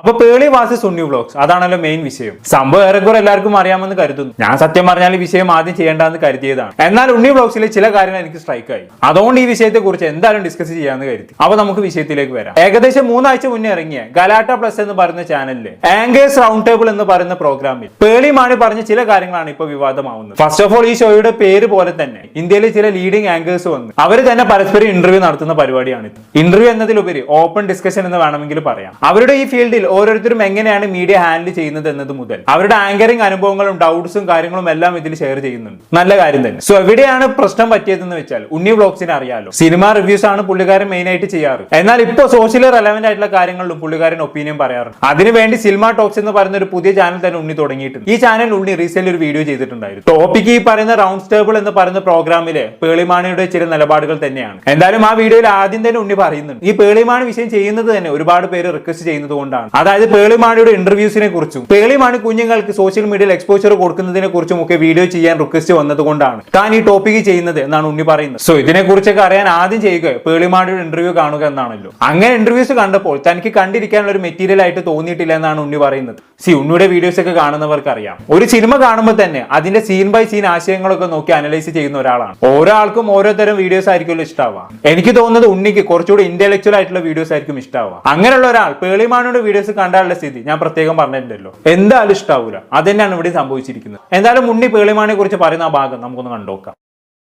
അപ്പൊ പേളി വാസി സുണ്ണി വ്ളോഗ്സ്. അതാണല്ലോ മെയിൻ വിഷയം. സംഭവം ഏറെക്കുറെ എല്ലാവർക്കും അറിയാമെന്ന് കരുതുന്നു. ഞാൻ സത്യം പറഞ്ഞാൽ ഈ വിഷയം ആദ്യം ചെയ്യേണ്ടെന്ന് കരുതിയതാണ്. എന്നാൽ ഉണ്ണി വ്ളോഗ്സിലെ ചില കാര്യങ്ങൾ എനിക്ക് സ്ട്രൈക്ക് ആയി അതുകൊണ്ട് ഈ വിഷയത്തെ കുറിച്ച് എന്തായാലും ഡിസ്കസ് ചെയ്യാമെന്ന് കരുതി. അപ്പൊ നമുക്ക് വിഷയത്തിലേക്ക് വരാം. ഏകദേശം മൂന്നാഴ്ച മുന്നേ ഇറങ്ങിയ ഗലാട്ട പ്ലസ് എന്ന് പറയുന്ന ചാനലിലെ ആങ്കേഴ്സ് റൗണ്ട് ടേബിൾ എന്ന് പറയുന്ന പ്രോഗ്രാമിൽ പേളി മാണി പറഞ്ഞ ചില കാര്യങ്ങളാണ് ഇപ്പൊ വിവാദമാവുന്നത്. ഫസ്റ്റ് ഓഫ് ഓൾ ഈ ഷോയുടെ പേര് പോലെ തന്നെ ഇന്ത്യയിലെ ചില ലീഡിംഗ് ആങ്കേഴ്സ് വന്ന് അവർ തന്നെ പരസ്പരം ഇന്റർവ്യൂ നടത്തുന്ന പരിപാടിയാണിത്. ഇന്റർവ്യൂ എന്നതിലുപരി ഓപ്പൺ ഡിസ്കഷൻ എന്ന് വേണമെങ്കിൽ പറയാം. അവരുടെ ഈ ഫീൽഡിൽ ഓരോരുത്തരും എങ്ങനെയാണ് മീഡിയ ഹാൻഡിൽ ചെയ്യുന്നത് എന്നത് മുതൽ. അവരുടെ ആങ്കറിംഗ് അനുഭവങ്ങളും ഡൗട്ട്സും കാര്യങ്ങളും എല്ലാം ഇതിൽ ഷെയർ ചെയ്യുന്നുണ്ട്. നല്ല കാര്യം തന്നെ. സോ എവിടെയാണ് പ്രശ്നം പറ്റിയതെന്ന് വെച്ചാൽ ഉണ്ണി വ്ളോഗ്സിനെ അറിയാലോ. സിനിമ റിവ്യൂസ് ആണ് പുള്ളിക്കാരൻ മെയിൻ ആയിട്ട് ചെയ്യാറ്. എന്നാൽ ഇപ്പോ സോഷ്യൽ റെലവെന്റ് ആയിട്ടുള്ള കാര്യങ്ങളിലും പുള്ളിക്കാരൻ ഒപ്പീനിയൻ പറയാറുണ്ട്. അതിനുവേണ്ടി സിനിമ ടോക്സ് എന്ന് പറയുന്ന ഒരു പുതിയ ചാനൽ തന്നെ ഉണ്ണി തുടങ്ങിയിട്ടുണ്ട്. ഈ ചാനൽ ഉണ്ണി റീസെന്റ് ഒരു വീഡിയോ ചെയ്തിട്ടുണ്ടായിരുന്നു. ടോപ്പിക് ഈ പറയുന്ന റൗണ്ട് ടേബിൾ എന്ന് പറയുന്ന പ്രോഗ്രാമിലെ പേളിമാണിയുടെ ചില നിലപാടുകൾ തന്നെയാണ്. എന്തായാലും ആ വീഡിയോയിൽ ആദ്യം തന്നെ ഉണ്ണി പറയുന്നുണ്ട്. ഈ പേളിമാണി വിഷയം ചെയ്യുന്നത് തന്നെ ഒരുപാട് പേര് റിക്വസ്റ്റ് ചെയ്യുന്നത് കൊണ്ടാണ്. അതായത് പേളിമാണിയുടെ ഇന്റർവ്യൂസിനെ കുറിച്ചും പേളിമാണി കുഞ്ഞുങ്ങൾക്ക് സോഷ്യൽ മീഡിയയിൽ എക്സ്പോഷർ കൊടുക്കുന്നതിനെ കുറിച്ചും ഒക്കെ വീഡിയോ ചെയ്യാൻ റിക്വസ്റ്റ് വന്നത് കൊണ്ടാണ് താൻ ഈ ടോപ്പിക് ചെയ്യുന്നത് എന്നാണ് ഉണ്ണി പറയുന്നത്. സോ ഇതിനെ കുറിച്ചൊക്കെ അറിയാൻ ആദ്യം ചെയ്യുക പേളിമാണിയുടെ ഇന്റർവ്യൂ കാണുക എന്നാണല്ലോ. അങ്ങനെ ഇന്റർവ്യൂസ് കണ്ടപ്പോൾ തനിക്ക് കണ്ടിരിക്കാനുള്ള ഒരു മെറ്റീരിയൽ ആയിട്ട് തോന്നിയിട്ടില്ല എന്നാണ് ഉണ്ണി പറയുന്നത്. സി ഉണ്ണിയുടെ വീഡിയോസ് ഒക്കെ കാണുന്നവർക്ക് അറിയാം ഒരു സിനിമ കാണുമ്പോൾ തന്നെ അതിന്റെ സീൻ ബൈ സീൻ ആശയങ്ങളൊക്കെ നോക്കി അനലൈസ് ചെയ്യുന്ന ഒരാളാണ്. ഓരോ ആൾക്കും ഓരോ തരം വീഡിയോസ് ആയിരിക്കുമല്ലോ ഇഷ്ടാവുക. എനിക്ക് തോന്നുന്നത് ഉണ്ണിക്ക് കുറച്ചുകൂടി ഇന്റലക്ച്വൽ ആയിട്ടുള്ള വീഡിയോസ് ആയിരിക്കും ഇഷ്ടാവുക. അങ്ങനെയുള്ള ഒരാൾ പേളിമാണിയുടെ വീഡിയോസ് കണ്ടാലുള്ള സ്ഥിതി ഞാൻ പ്രത്യേകം പറഞ്ഞിട്ടുണ്ടല്ലോ എന്തായാലും ഇഷ്ടാവൂല. അതന്നെയാണ് ഇവിടെ സംഭവിച്ചിരിക്കുന്നത്. എന്തായാലും ഉണ്ണി പേളിമാണിയെ കുറിച്ച് പറയുന്ന ആ ഭാഗം നമുക്കൊന്ന് കണ്ടോക്കാം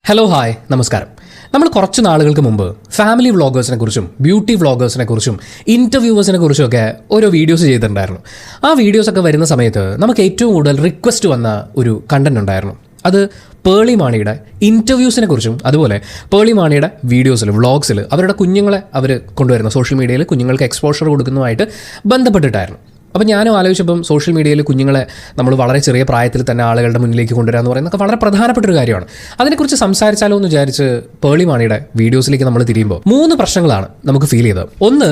ഹലോ ഹായ് നമസ്കാരം. നമ്മൾ കുറച്ച് നാളുകൾക്ക് മുമ്പ് ഫാമിലി വ്ളോഗേഴ്സിനെ കുറിച്ചും ബ്യൂട്ടി വ്ളോഗേഴ്സിനെ കുറിച്ചും ഇന്റർവ്യൂവേഴ്സിനെ കുറിച്ചും ഒക്കെ ഓരോ വീഡിയോസ് ചെയ്തിട്ടുണ്ടായിരുന്നു. ആ വീഡിയോസൊക്കെ വരുന്ന സമയത്ത് നമുക്ക് ഏറ്റവും കൂടുതൽ റിക്വസ്റ്റ് വന്ന ഒരു കണ്ടന്റ് ഉണ്ടായിരുന്നു. അത് പേളി മാണിയുടെ ഇന്റർവ്യൂസിനെ കുറിച്ചും അതുപോലെ പേളി മാണിയുടെ വീഡിയോസിൽ വ്ളോഗ്സിൽ അവരുടെ കുഞ്ഞുങ്ങളെ അവർ കൊണ്ടുവരുന്ന സോഷ്യൽ മീഡിയയിൽ കുഞ്ഞുങ്ങൾക്ക് എക്സ്പോഷർ കൊടുക്കുന്നതുമായിട്ട് ബന്ധപ്പെട്ടിട്ടായിരുന്നു. അപ്പോൾ ഞാനും ആലോചിച്ചപ്പം സോഷ്യൽ മീഡിയയിൽ കുഞ്ഞുങ്ങളെ നമ്മൾ വളരെ ചെറിയ പ്രായത്തിൽ തന്നെ ആളുകളുടെ മുന്നിലേക്ക് കൊണ്ടുവരിക എന്ന് പറയുന്നതൊക്കെ വളരെ പ്രധാനപ്പെട്ട ഒരു കാര്യമാണ്. അതിനെക്കുറിച്ച് സംസാരിച്ചാലോ എന്ന് വിചാരിച്ച് പേളി മാണിയുടെ വീഡിയോസിലേക്ക് നമ്മൾ തിരിയുമ്പോൾ മൂന്ന് പ്രശ്നങ്ങളാണ് നമുക്ക് ഫീൽ ചെയ്തത്. ഒന്ന്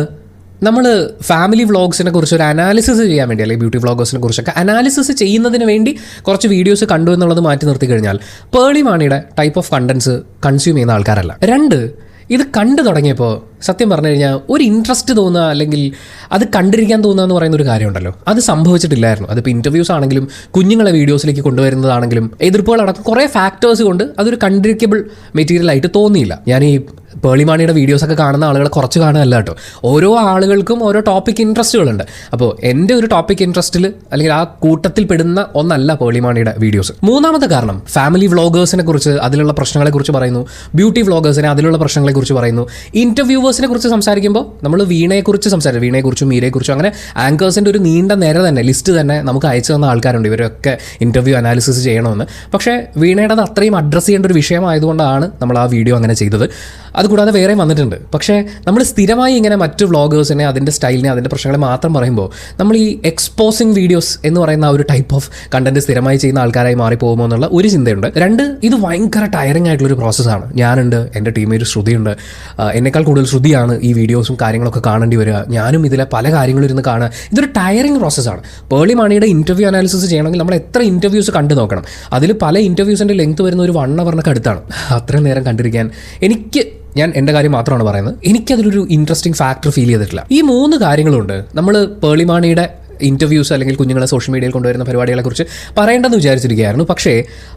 നമ്മൾ ഫാമിലി വ്ളോഗ്സിനെ കുറിച്ച് ഒരു അനാലിസിസ് ചെയ്യാൻ വേണ്ടി അല്ലെങ്കിൽ ബ്യൂട്ടി വ്ളോഗേഴ്സിനെ കുറിച്ചൊക്കെ അനാലിസിസ് ചെയ്യുന്നതിന് വേണ്ടി കുറച്ച് വീഡിയോസ് കണ്ടു എന്നുള്ളത് മാറ്റി നിർത്തി കഴിഞ്ഞാൽ പേളി മാണിയുടെ ടൈപ്പ് ഓഫ് കണ്ടൻസ് കൺസ്യൂം ചെയ്യുന്ന ആൾക്കാരല്ല. രണ്ട് ഇത് കണ്ടു തുടങ്ങിയപ്പോൾ സത്യം പറഞ്ഞു കഴിഞ്ഞാൽ ഒരു ഇൻട്രസ്റ്റ് തോന്നുക അല്ലെങ്കിൽ അത് കണ്ടിരിക്കാൻ തോന്നുക എന്ന് പറയുന്ന ഒരു കാര്യമുണ്ടല്ലോ. അത് സംഭവിച്ചിട്ടില്ലായിരുന്നു. അതിപ്പോൾ ഇന്റർവ്യൂസ് ആണെങ്കിലും കുഞ്ഞുങ്ങളെ വീഡിയോസിലേക്ക് കൊണ്ടുവരുന്നതാണെങ്കിലും എതിർപ്പുകളടക്കം കുറേ ഫാക്ടേഴ്സ് കൊണ്ട് അതൊരു കണ്ടിരിക്കബിൾ മെറ്റീരിയൽ ആയിട്ട് തോന്നിയില്ല. ഞാൻ ഈ പേളിമാണിയുടെ വീഡിയോസൊക്കെ കാണുന്ന ആളുകളെ കുറച്ച് കാണുകയല്ല കേട്ടോ. ഓരോ ആളുകൾക്കും ഓരോ ടോപ്പിക് ഇൻട്രസ്റ്റുകളുണ്ട് അപ്പോൾ എന്റെ ഒരു ടോപ്പിക് ഇൻട്രസ്റ്റിൽ അല്ലെങ്കിൽ ആ കൂട്ടത്തിൽ പെടുന്ന ഒന്നല്ല പേളിമാണിയുടെ വീഡിയോസ് മൂന്നാമത്തെ കാരണം ഫാമിലി വ്ളോഗേഴ്സിനെ കുറിച്ച് അതിലുള്ള പ്രശ്നങ്ങളെക്കുറിച്ച് പറയുന്നു. ബ്യൂട്ടി വ്ളോഗേഴ്സിനെ അതിലുള്ള പ്രശ്നങ്ങളെക്കുറിച്ച് പറയുന്നു. ഇന്റർവ്യൂവേഴ്സിനെ കുറിച്ച് സംസാരിക്കുമ്പോൾ നമ്മൾ വീണയെക്കുറിച്ച് സംസാരിക്കും. വീണയെക്കുറിച്ചും മീരയെക്കുറിച്ചും അങ്ങനെ ആങ്കേഴ്സിന്റെ ഒരു നീണ്ട നേരെ തന്നെ ലിസ്റ്റ് തന്നെ നമുക്ക് അയച്ചു തന്ന ആൾക്കാരുണ്ട്. ഇവരൊക്കെ ഇന്റർവ്യൂ അനാലിസിസ് ചെയ്യണമെന്ന്. പക്ഷേ വീണയുടെ അത്രയും അഡ്രസ്സ് ചെയ്യേണ്ട ഒരു വിഷയമായതുകൊണ്ടാണ് നമ്മൾ ആ വീഡിയോ അങ്ങനെ ചെയ്തത്. അതുകൂടാതെ വേറെ വന്നിട്ടുണ്ട്. പക്ഷേ നമ്മൾ സ്ഥിരമായി ഇങ്ങനെ മറ്റ് വ്ളോഗേഴ്സിനെ അതിന്റെ സ്റ്റൈലിനെ അതിന്റെ പ്രശ്നങ്ങളെ മാത്രം പറയുമ്പോൾ നമ്മൾ ഈ എക്സ്പോസിങ് വീഡിയോസ് എന്ന് പറയുന്ന ആ ഒരു ടൈപ്പ് ഓഫ് കണ്ടന്റ് സ്ഥിരമായി ചെയ്യുന്ന ആൾക്കാരായി മാറിപ്പോകുമോ എന്നുള്ള ഒരു ചിന്തയുണ്ട്. രണ്ട് ഇത് ഭയങ്കര ടയറിംഗ് ആയിട്ടുള്ളൊരു പ്രോസസ്സാണ് ഞാനുണ്ട് എന്റെ ടീമേറ്റ് ശ്രുതിയുണ്ട്. എന്നേക്കാൾ കൂടുതൽ ശ്രുതിയാണ് ഈ വീഡിയോസും കാര്യങ്ങളൊക്കെ കാണേണ്ടി വരിക. ഞാനും ഇതിലെ പല കാര്യങ്ങളും ഇരുന്ന് കാണുക. ഇതൊരു ടയറിംഗ് പ്രോസസ്സാണ് പേളി മണിയുടെ ഇന്റർവ്യൂ അനാലിസിസ് ചെയ്യണമെങ്കിൽ നമ്മൾ എത്ര ഇന്റർവ്യൂസ് കണ്ടു നോക്കണം. അതിൽ പല ഇന്റർവ്യൂസിന്റെ ലെങ്ത് വരുന്ന ഒരു വൺ അവറിനൊക്കെ അടുത്താണ്. അത്രയും നേരം കണ്ടിരിക്കാൻ എനിക്ക് ഞാൻ എന്റെ കാര്യം മാത്രമാണ് പറയുന്നത്. എനിക്കതിലൊരു ഇൻട്രസ്റ്റിംഗ് ഫാക്ടർ ഫീൽ ചെയ്തിട്ടില്ല. ഈ മൂന്ന് കാര്യങ്ങളുണ്ട്. നമ്മൾ പേളിമാണിയുടെ ഇന്റർവ്യൂസ് അല്ലെങ്കിൽ കുഞ്ഞുങ്ങളെ സോഷ്യൽ മീഡിയയിൽ കൊണ്ടുവരുന്ന പരിപാടികളെക്കുറിച്ച് പറയേണ്ടെന്ന് വിചാരിച്ചിരിക്കുകയായിരുന്നു. പക്ഷേ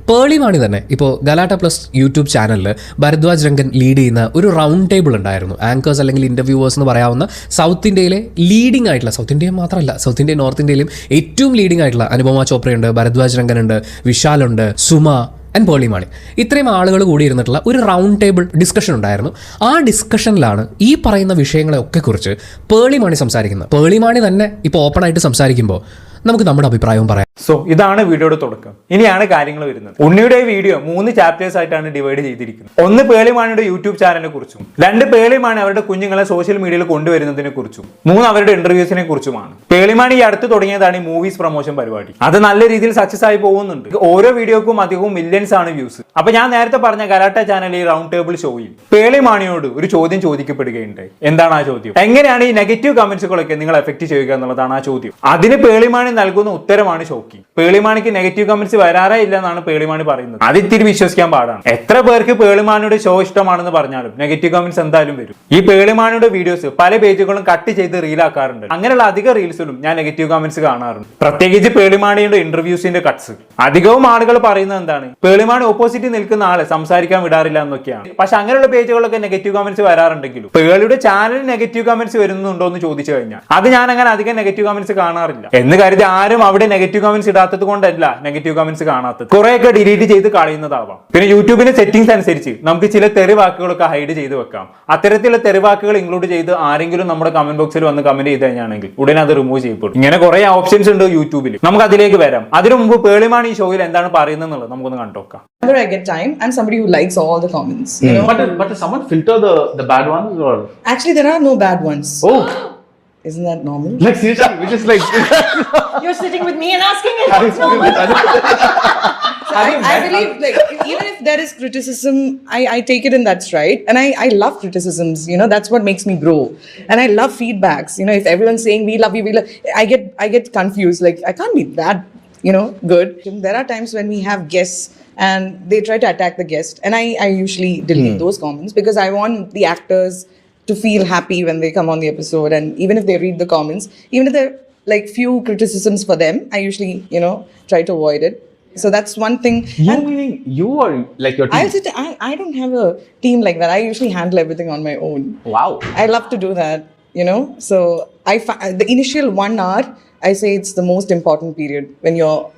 പേളിമാണി തന്നെ ഇപ്പോൾ ഗലാട്ട പ്ലസ് യൂട്യൂബ് ചാനലിൽ ഭരദ്വാജ് രംഗൻ ലീഡ് ചെയ്യുന്ന ഒരു റൗണ്ട് ടേബിൾ ഉണ്ടായിരുന്നു. ആങ്കേഴ്സ് അല്ലെങ്കിൽ ഇന്റർവ്യൂവേഴ്സ് എന്ന് പറയാവുന്ന സൗത്ത് ഇന്ത്യയിലെ ലീഡിംഗ് ആയിട്ടുള്ള സൗത്ത് ഇന്ത്യയും മാത്രമല്ല സൗത്ത് ഇന്ത്യയും നോർത്ത് ഇന്ത്യയിലും ഏറ്റവും ലീഡിംഗ് ആയിട്ടുള്ള അനുപമ ചോപ്രയുണ്ട് ഭരദ്വാജ് രംഗനുണ്ട് വിശാലുണ്ട് സുമ ആൻഡ് പേളിമാണി ഇത്രയും ആളുകൾ കൂടി ഇരുന്നിട്ടുള്ള ഒരു റൗണ്ട് ടേബിൾ ഡിസ്കഷൻ ഉണ്ടായിരുന്നു. ആ ഡിസ്കഷനിലാണ് ഈ പറയുന്ന വിഷയങ്ങളെ ഒക്കെ കുറിച്ച് പേളിമാണി സംസാരിക്കുന്നത്. പേളിമാണി തന്നെ ഇപ്പോൾ ഓപ്പൺ ആയിട്ട് സംസാരിക്കുമ്പോൾ നമുക്ക് നമ്മുടെ അഭിപ്രായവും പറയാം. സോ ഇതാണ് വീഡിയോയുടെ തുടക്കം. ഇനിയാണ് കാര്യങ്ങൾ വരുന്നത്. ഉണ്ണിയുടെ വീഡിയോ മൂന്ന് ചാപ്റ്റേഴ്സ് ആയിട്ടാണ് ഡിവൈഡ് ചെയ്തിരിക്കുന്നത്. ഒന്ന് പേളിമാണിയുടെ യൂട്യൂബ് ചാനലിനെ കുറിച്ചും രണ്ട് പേളിമാണി അവരുടെ കുഞ്ഞുങ്ങളെ സോഷ്യൽ മീഡിയയിൽ കൊണ്ടുവരുന്നതിനെ കുറിച്ചും മൂന്ന് അവരുടെ ഇന്റർവ്യൂസിനെ കുറിച്ചുമാണ്. പേളിമാണി ഈ അടുത്ത് തുടങ്ങിയതാണ് ഈ മൂവീസ് പ്രൊമോഷൻ പരിപാടി. അത് നല്ല രീതിയിൽ സക്സസ് ആയി പോകുന്നുണ്ട്. ഓരോ വീഡിയോക്കും അധികവും മില്യൺസ് ആണ് വ്യൂസ് അപ്പൊ ഞാൻ നേരത്തെ പറഞ്ഞ കരാട്ട ചാനൽ ഈ റൗണ്ട് ടേബിൾ ഷോയിൽ പേളിമാണിയോട് ഒരു ചോദ്യം ചോദിക്കപ്പെടുകയുണ്ടായി. എന്താണ് ആ ചോദ്യം? എങ്ങനെയാണ് ഈ നെഗറ്റീവ് കമന്റ്സുകളൊക്കെ നിങ്ങൾ എഫക്ട് ചെയ്യുക എന്നുള്ളതാണ് ആ ചോദ്യം. അതിന് പേളിമാണി നൽകുന്ന ഉത്തരമാണ് ഷോക്കി. പേളിമാണിക്ക് നെഗറ്റീവ് കമന്റ്സ് വരാറേ ഇല്ല എന്നാണ് പേളിമാണി പറയുന്നത്. അതിത്തിരി വിശ്വസിക്കാൻ പാടാണ്. എത്ര പേർക്ക് പേളിമാണിയുടെ ഷോ ഇഷ്ടമാണെന്ന് പറഞ്ഞാലും നെഗറ്റീവ് കമന്റ്സ് എന്തായാലും വരും. ഈ പേളിമാണിയുടെ വീഡിയോസ് പല പേജുകളും കട്ട് ചെയ്ത് റീലാക്കാറുണ്ട്. അങ്ങനെയുള്ള അധിക റീൽസിലും ഞാൻ നെഗറ്റീവ് കമന്റ്സ് കാണാറുണ്ട്. പ്രത്യേകിച്ച് പേളിമാണിയുടെ ഇന്റർവ്യൂസിന്റെ കട്ട്സ് അധികവും ആളുകൾ പറയുന്നത് എന്താണ്? പേളിമാണി ഓപ്പോസിറ്റ് നിൽക്കുന്ന ആളെ സംസാരിക്കാൻ വിടാറില്ല എന്നൊക്കെയാണ്. പക്ഷെ അങ്ങനെയുള്ള പേജുകളൊക്കെ നെഗറ്റീവ് കമന്റ്സ് വരാറുണ്ടെങ്കിലും പേളിയുടെ ചാനലിൽ നെഗറ്റീവ് കമന്റ്സ് വരുന്നുണ്ടോ എന്ന് ചോദിച്ചു കഴിഞ്ഞാൽ അത് ഞാൻ അങ്ങനെ അധികം നെഗറ്റീവ് കമന്റ്സ് കാണാറില്ല. എന്ന് കരുതി ആരും അവിടെ നെഗറ്റീവ് കമന്റ്സ് ഇടാത്തത് കൊണ്ടല്ല നെഗറ്റീവ് കമന്റ്സ് കാണാത്തത്. കുറെയൊക്കെ ഡിലീറ്റ് ചെയ്ത് കളയുന്നതാവാം. പിന്നെ യൂട്യൂബിന്റെ സെറ്റിംഗ്സ് അനുസരിച്ച് നമുക്ക് ചില തെറിവാക്കുകളൊക്കെ ഹൈഡ് ചെയ്ത് വെക്കാം. അത്തരത്തിലുള്ള തെറിവാക്കുകൾ ഇൻക്ലൂഡ് ചെയ്ത് ആരെങ്കിലും നമ്മുടെ കമന്റ് ബോക്സിൽ വന്ന് കമന്റ് ചെയ്ത് കഴിഞ്ഞാണെങ്കിൽ ഉടനെ അത് റിമൂവ് ചെയ്യപ്പെടും. ഇങ്ങനെ കുറെ ഓപ്ഷൻസ് ഉണ്ട് യൂട്യൂബിൽ നമുക്ക് അതിലേക്ക് വരാം. അതിനു മുമ്പ് പേളിമാണ് ഈ ഷോയിൽ എന്താണ് പറയുന്നത് എന്നുള്ളത് നമുക്കൊന്ന് കണ്ടോക്കാം whenever I get time, I'm somebody who likes all the comments. You know, But but does someone filter the the bad ones or? Actually, there are no bad ones. oh. Isn't that normal? like seriously which is like You're sitting with me and asking it. Having spoken with other- I, I believe, like, even if there is criticism, I, I take it in that stride. And I, I love criticisms, you know, that's what makes me grow. And I love feedbacks. You know, if everyone's saying we love you, we love I get I get confused. Like, I can't be that, you know, good. There are times when we have guests and they try to attack the guest. And I, I usually delete those comments because I want the actors to feel happy when they come on the episode. And even if they read the comments, even if they're like few criticisms for them, I usually, you know, try to avoid it. So that's one thing. you And meaning you or like your team? Sit, I, I don't have a team like that. I usually handle everything on my own. wow. I love to do that, you know. So I fi- the initial one hour, I say it's the most important period when you're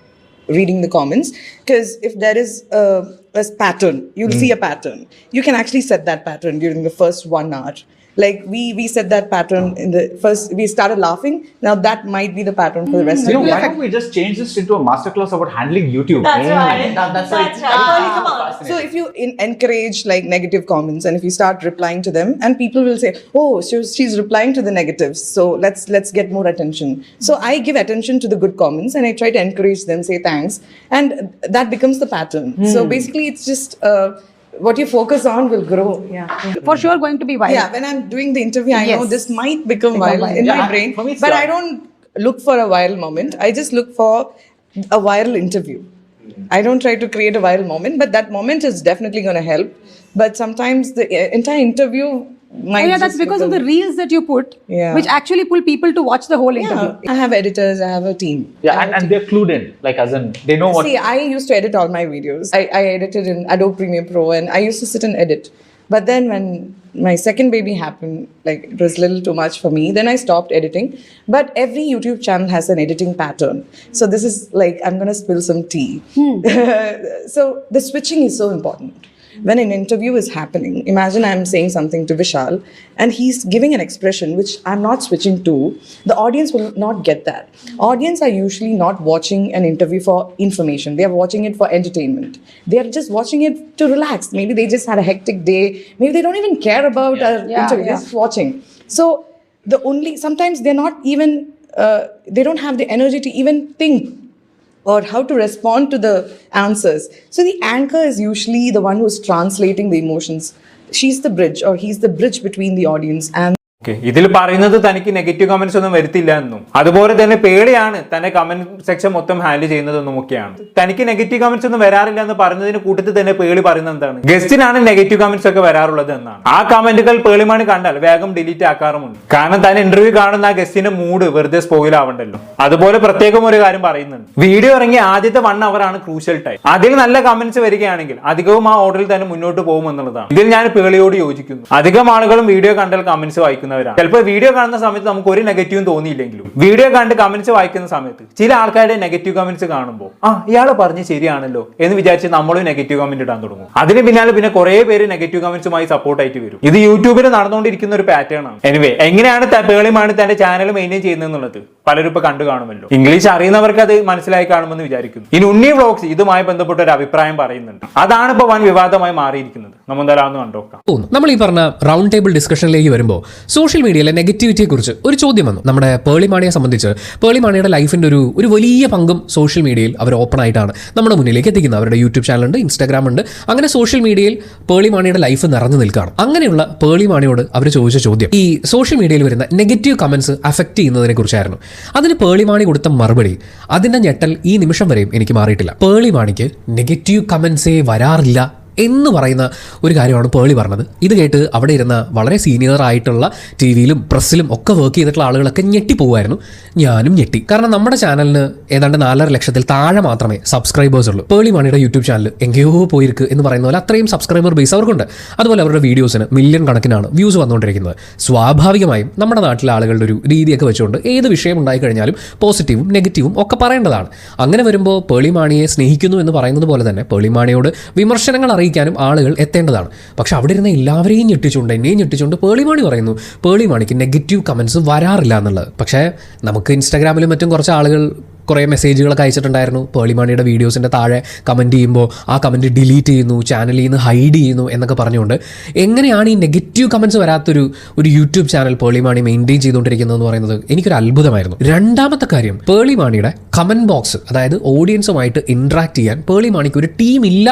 reading the comments because if there is a, a pattern, you'll hmm. see a pattern. You can actually set that pattern during the first one hour. Like we we set that pattern in the first. We started laughing. Now that might be the pattern for the rest You know, of why don't we just change this into a masterclass about handling YouTube? That's right. That- that's right. That's right. Pearly, come on. So if you in, encourage like negative comments and if you start replying to them, and people will say, "Oh, she's, she's replying to the negatives, so let's let's get more attention." So I give attention to the good comments and I try to encourage them, say thanks, and that becomes the pattern. So basically, it's just uh, what you focus on will grow. Yeah. For sure going to be viral. Yeah, when I'm doing the interview, I know this might become, Become viral viral. in Yeah, my brain, for me but not. I don't look for a viral moment. I just look for a viral interview. I don't try to create a viral moment, but that moment is definitely going to help. But sometimes the uh, entire interview might. Oh, yeah, that's just because of the reels that you put, Yeah. which actually pull people to watch the whole interview. Yeah, I have editors. I have a team. Yeah, and, and they're clued in, like as in they know what. See, I used to edit all my videos. I, I edited in Adobe Premiere Pro and I used to sit and edit. But then when my second baby happened, like it was a little too much for me, then I stopped editing. But every YouTube channel has an editing pattern. So this is like, I'm going to spill some tea. Hmm. so the switching is so important. When an interview is happening, imagine I'm saying something to Vishal and he's giving an expression which I'm not switching to, the audience will not get that. Audience are usually not watching an interview for information. They are watching it for entertainment. They are just watching it to relax. Maybe they just had a hectic day. Maybe they don't even care about our Yeah, interview. They're yeah. just watching. So the only sometimes they're not even uh, they don't have the energy to even think or how to respond to the answers. So the anchor is usually the one who's translating the emotions. She's the bridge or he's the bridge between the audience and okay ഇതിൽ പറയുന്നത് തനിക്ക് negative comments ഒന്നും വരുത്തില്ല എന്നും. അതുപോലെ തന്നെ പേടിയാണ് തന്നെ കമന്റ് സെക്ഷൻ മൊത്തം ഹാൻഡിൽ ചെയ്യുന്നതെന്നും ഒക്കെയാണ്. തനിക്ക് നെഗറ്റീവ് കമന്റ്സ് ഒന്നും വരാറില്ല എന്ന് പറഞ്ഞതിന് കൂട്ടത്തിൽ തന്നെ പേളി പറയുന്നത് എന്താണ്? ഗസ്റ്റിനാണ് നെഗറ്റീവ് കമന്റ്സ് ഒക്കെ വരാറുള്ളത് എന്നാണ്. ആ കമന്റുകൾ പേളിമാണി കണ്ടാൽ വേഗം ഡിലീറ്റ് ആക്കാറുമുണ്ട്. കാരണം താൻ ഇന്റർവ്യൂ കാണുന്ന ആ ഗസ്റ്റിന്റെ മൂഡ് വെറുതെ സ്പോയിൽ ആവണ്ടല്ലോ. അതുപോലെ പ്രത്യേകം ഒരു കാര്യം പറയുന്നുണ്ട്. വീഡിയോ ഇറങ്ങിയ ആദ്യത്തെ വൺ അവർ ആണ് ക്രൂഷ്യൽ ടൈം അതിൽ നല്ല കമന്റ്സ് വരികയാണെങ്കിൽ അധികവും ആ ഓർഡറിൽ തന്നെ മുന്നോട്ട് പോകും എന്നുള്ളതാണ് ഇതിൽ ഞാൻ പേളിയോട് യോജിക്കുന്നു. അധികം ആളുകളും വീഡിയോ കണ്ടാൽ കമന്റ്സ് വായിക്കുന്നവരാണ് ചിലപ്പോൾ വീഡിയോ കാണുന്ന സമയത്ത് നമുക്ക് ഒരു നെഗറ്റീവും തോന്നിയില്ലെങ്കിലും. വീഡിയോ കണ്ട് കമന്റ്സ് വായിക്കുന്ന സമയത്ത് ചില ആൾക്കാരുടെ നെഗറ്റീവ് കമന്റ്സ് കാണുമ്പോൾ ആ ഇയാൾ പറഞ്ഞ് ശരിയാണല്ലോ എന്ന് വിചാരിച്ച് നമ്മളും നെഗറ്റീവ് കമന്റ് ഇടാൻ തുടങ്ങും. അതിന് പിന്നാലെ പിന്നെ കുറെ പേര് നെഗറ്റീവ് കമന്റ്സുമായി സപ്പോർട്ട് ആയിട്ട് വരും. ഇത് യൂട്യൂബിൽ നടന്നുകൊണ്ടിരിക്കുന്ന ഒരു പാറ്റേൺ ആണ്. എനിവേ എങ്ങനെയാണ് പേളിമാണ് തന്റെ ചാനൽ മെയിന്റെയിൻ ചെയ്യുന്നത് എന്നുള്ളത് പലരും ഇപ്പൊ കണ്ടു കാണുമല്ലോ. ഇംഗ്ലീഷ് അറിയുന്നവർക്ക് അത് മനസ്സിലായി കാണുമെന്ന് വിചാരിക്കുന്നു. ഇനി ഉണ്ണി വ്ളോഗ്സ് ഇതുമായി ബന്ധപ്പെട്ട ഒരു അഭിപ്രായം പറയുന്നുണ്ട്. അതാണ് ഇപ്പൊ വൻ വിവാദമായി മാറിയിരിക്കുന്നത്. നമ്മൾ കണ്ടോക്കാം തോന്നുന്നു. നമ്മൾ ഈ പറഞ്ഞ റൗണ്ട് ടേബിൾ ഡിസ്കഷനിലേക്ക് വരുമ്പോൾ സോഷ്യൽ മീഡിയയിലെ നെഗറ്റിവിറ്റിയെ കുറിച്ച് ഒരു ചോദ്യം വന്നു. നമ്മുടെ പേളിമാണിയെ സംബന്ധിച്ച് പേളിമാണിയുടെ ലൈഫിന്റെ ഒരു ഒരു വലിയ പങ്കും സോഷ്യൽ മീഡിയയിൽ അവർ ഓപ്പൺ ആയിട്ടാണ് നമ്മുടെ മുന്നിലേക്ക് എത്തിക്കുന്നത്. അവരുടെ യൂട്യൂബ് ചാനലുണ്ട് ഇൻസ്റ്റാഗ്രാം ഉണ്ട്. അങ്ങനെ സോഷ്യൽ മീഡിയയിൽ പേളിമാണിയുടെ ലൈഫ് നിറഞ്ഞു നിൽക്കുകയാണ്. അങ്ങനെയുള്ള പേളിമാണിയോട് അവർ ചോദിച്ച ചോദ്യം ഈ സോഷ്യൽ മീഡിയയിൽ വരുന്ന നെഗറ്റീവ് കമന്റ്സ് അഫക്റ്റ് ചെയ്യുന്നതിനെ കുറിച്ചായിരുന്നു. അതിന് പേളിമാണി കൊടുത്ത മറുപടി അതിന്റെ ഞെട്ടൽ ഈ നിമിഷം വരെയും എനിക്ക് മാറിയിട്ടില്ല. പേളിമാണിക്ക് നെഗറ്റീവ് കമൻസേ വരാറില്ല എന്ന് പറയുന്ന ഒരു കാര്യമാണ് പേളി പറഞ്ഞത്. ഇത് കേട്ട് അവിടെ ഇരുന്ന വളരെ സീനിയർ ആയിട്ടുള്ള ടി വിയിലും പ്രസ്സിലും ഒക്കെ വർക്ക് ചെയ്തിട്ടുള്ള ആളുകളൊക്കെ ഞെട്ടിപ്പോകുമായിരുന്നു ഞാനും ഞെട്ടി. കാരണം നമ്മുടെ ചാനലിന് ഏതാണ്ട് നാലര ലക്ഷത്തിൽ താഴെ മാത്രമേ സബ്സ്ക്രൈബേഴ്സ് ഉള്ളൂ. പേളി മണിയുടെ യൂട്യൂബ് ചാനൽ എങ്കയോ പോയിരിക്കും എന്ന് പറയുന്ന പോലെ അത്രയും സബ്സ്ക്രൈബർ ബേസ് അവർക്കുണ്ട്. അതുപോലെ അവരുടെ വീഡിയോസിന് മില്യൺ കണക്കിനാണ് വ്യൂസ് വന്നുകൊണ്ടിരിക്കുന്നത്. സ്വാഭാവികമായും നമ്മുടെ നാട്ടിലെ ആളുകളുടെ ഒരു രീതിയൊക്കെ വെച്ചുകൊണ്ട് ഏത് വിഷയം ഉണ്ടായിക്കഴിഞ്ഞാലും പോസിറ്റീവും നെഗറ്റീവും ഒക്കെ പറയേണ്ടതാണ്. അങ്ങനെ വരുമ്പോൾ പേളിമാണിയെ സ്നേഹിക്കുന്നു എന്ന് പറയുന്നത് പോലെ തന്നെ പേളിമാണിയോട് വിമർശനങ്ങൾ അറിയിക്കാനും ആളുകൾ എത്തേണ്ടതാണ്. പക്ഷെ അവിടെ ഇരുന്ന എല്ലാവരെയും ഞെട്ടിച്ചുകൊണ്ട് എന്നെയും ഞെട്ടിച്ചുകൊണ്ട് പേളിമാണി പറയുന്നു. പേളിമാണിക്ക് നെഗറ്റീവ് കമൻസ് വരാറില്ല എന്നുള്ളത്. പക്ഷേ നമുക്ക് ഇൻസ്റ്റാഗ്രാമിലും മറ്റും കുറച്ച് ആളുകൾ കുറേ മെസ്സേജുകളൊക്കെ അയച്ചിട്ടുണ്ടായിരുന്നു. പേളിമാണിയുടെ വീഡിയോസിന്റെ താഴെ കമന്റ് ചെയ്യുമ്പോൾ ആ കമന്റ് ഡിലീറ്റ് ചെയ്യുന്നു ചാനലിൽ നിന്ന് ഹൈഡ് ചെയ്യുന്നു എന്നൊക്കെ പറഞ്ഞുകൊണ്ട് എങ്ങനെയാണ് ഈ നെഗറ്റീവ് കമന്റ്സ് വരാത്തൊരു ഒരു യൂട്യൂബ് ചാനൽ പേളിമാണി മെയിന്റെയിൻ ചെയ്തുകൊണ്ടിരിക്കുന്നത് എന്ന് പറയുന്നത്? എനിക്കൊരു അത്ഭുതമായിരുന്നു. രണ്ടാമത്തെ കാര്യം പേളിമാണിയുടെ കമന്റ് ബോക്സ് അതായത് ഓഡിയൻസുമായിട്ട് ഇൻട്രാക്ട് ചെയ്യാൻ പേളിമാണിക്ക് ഒരു ടീമില്ല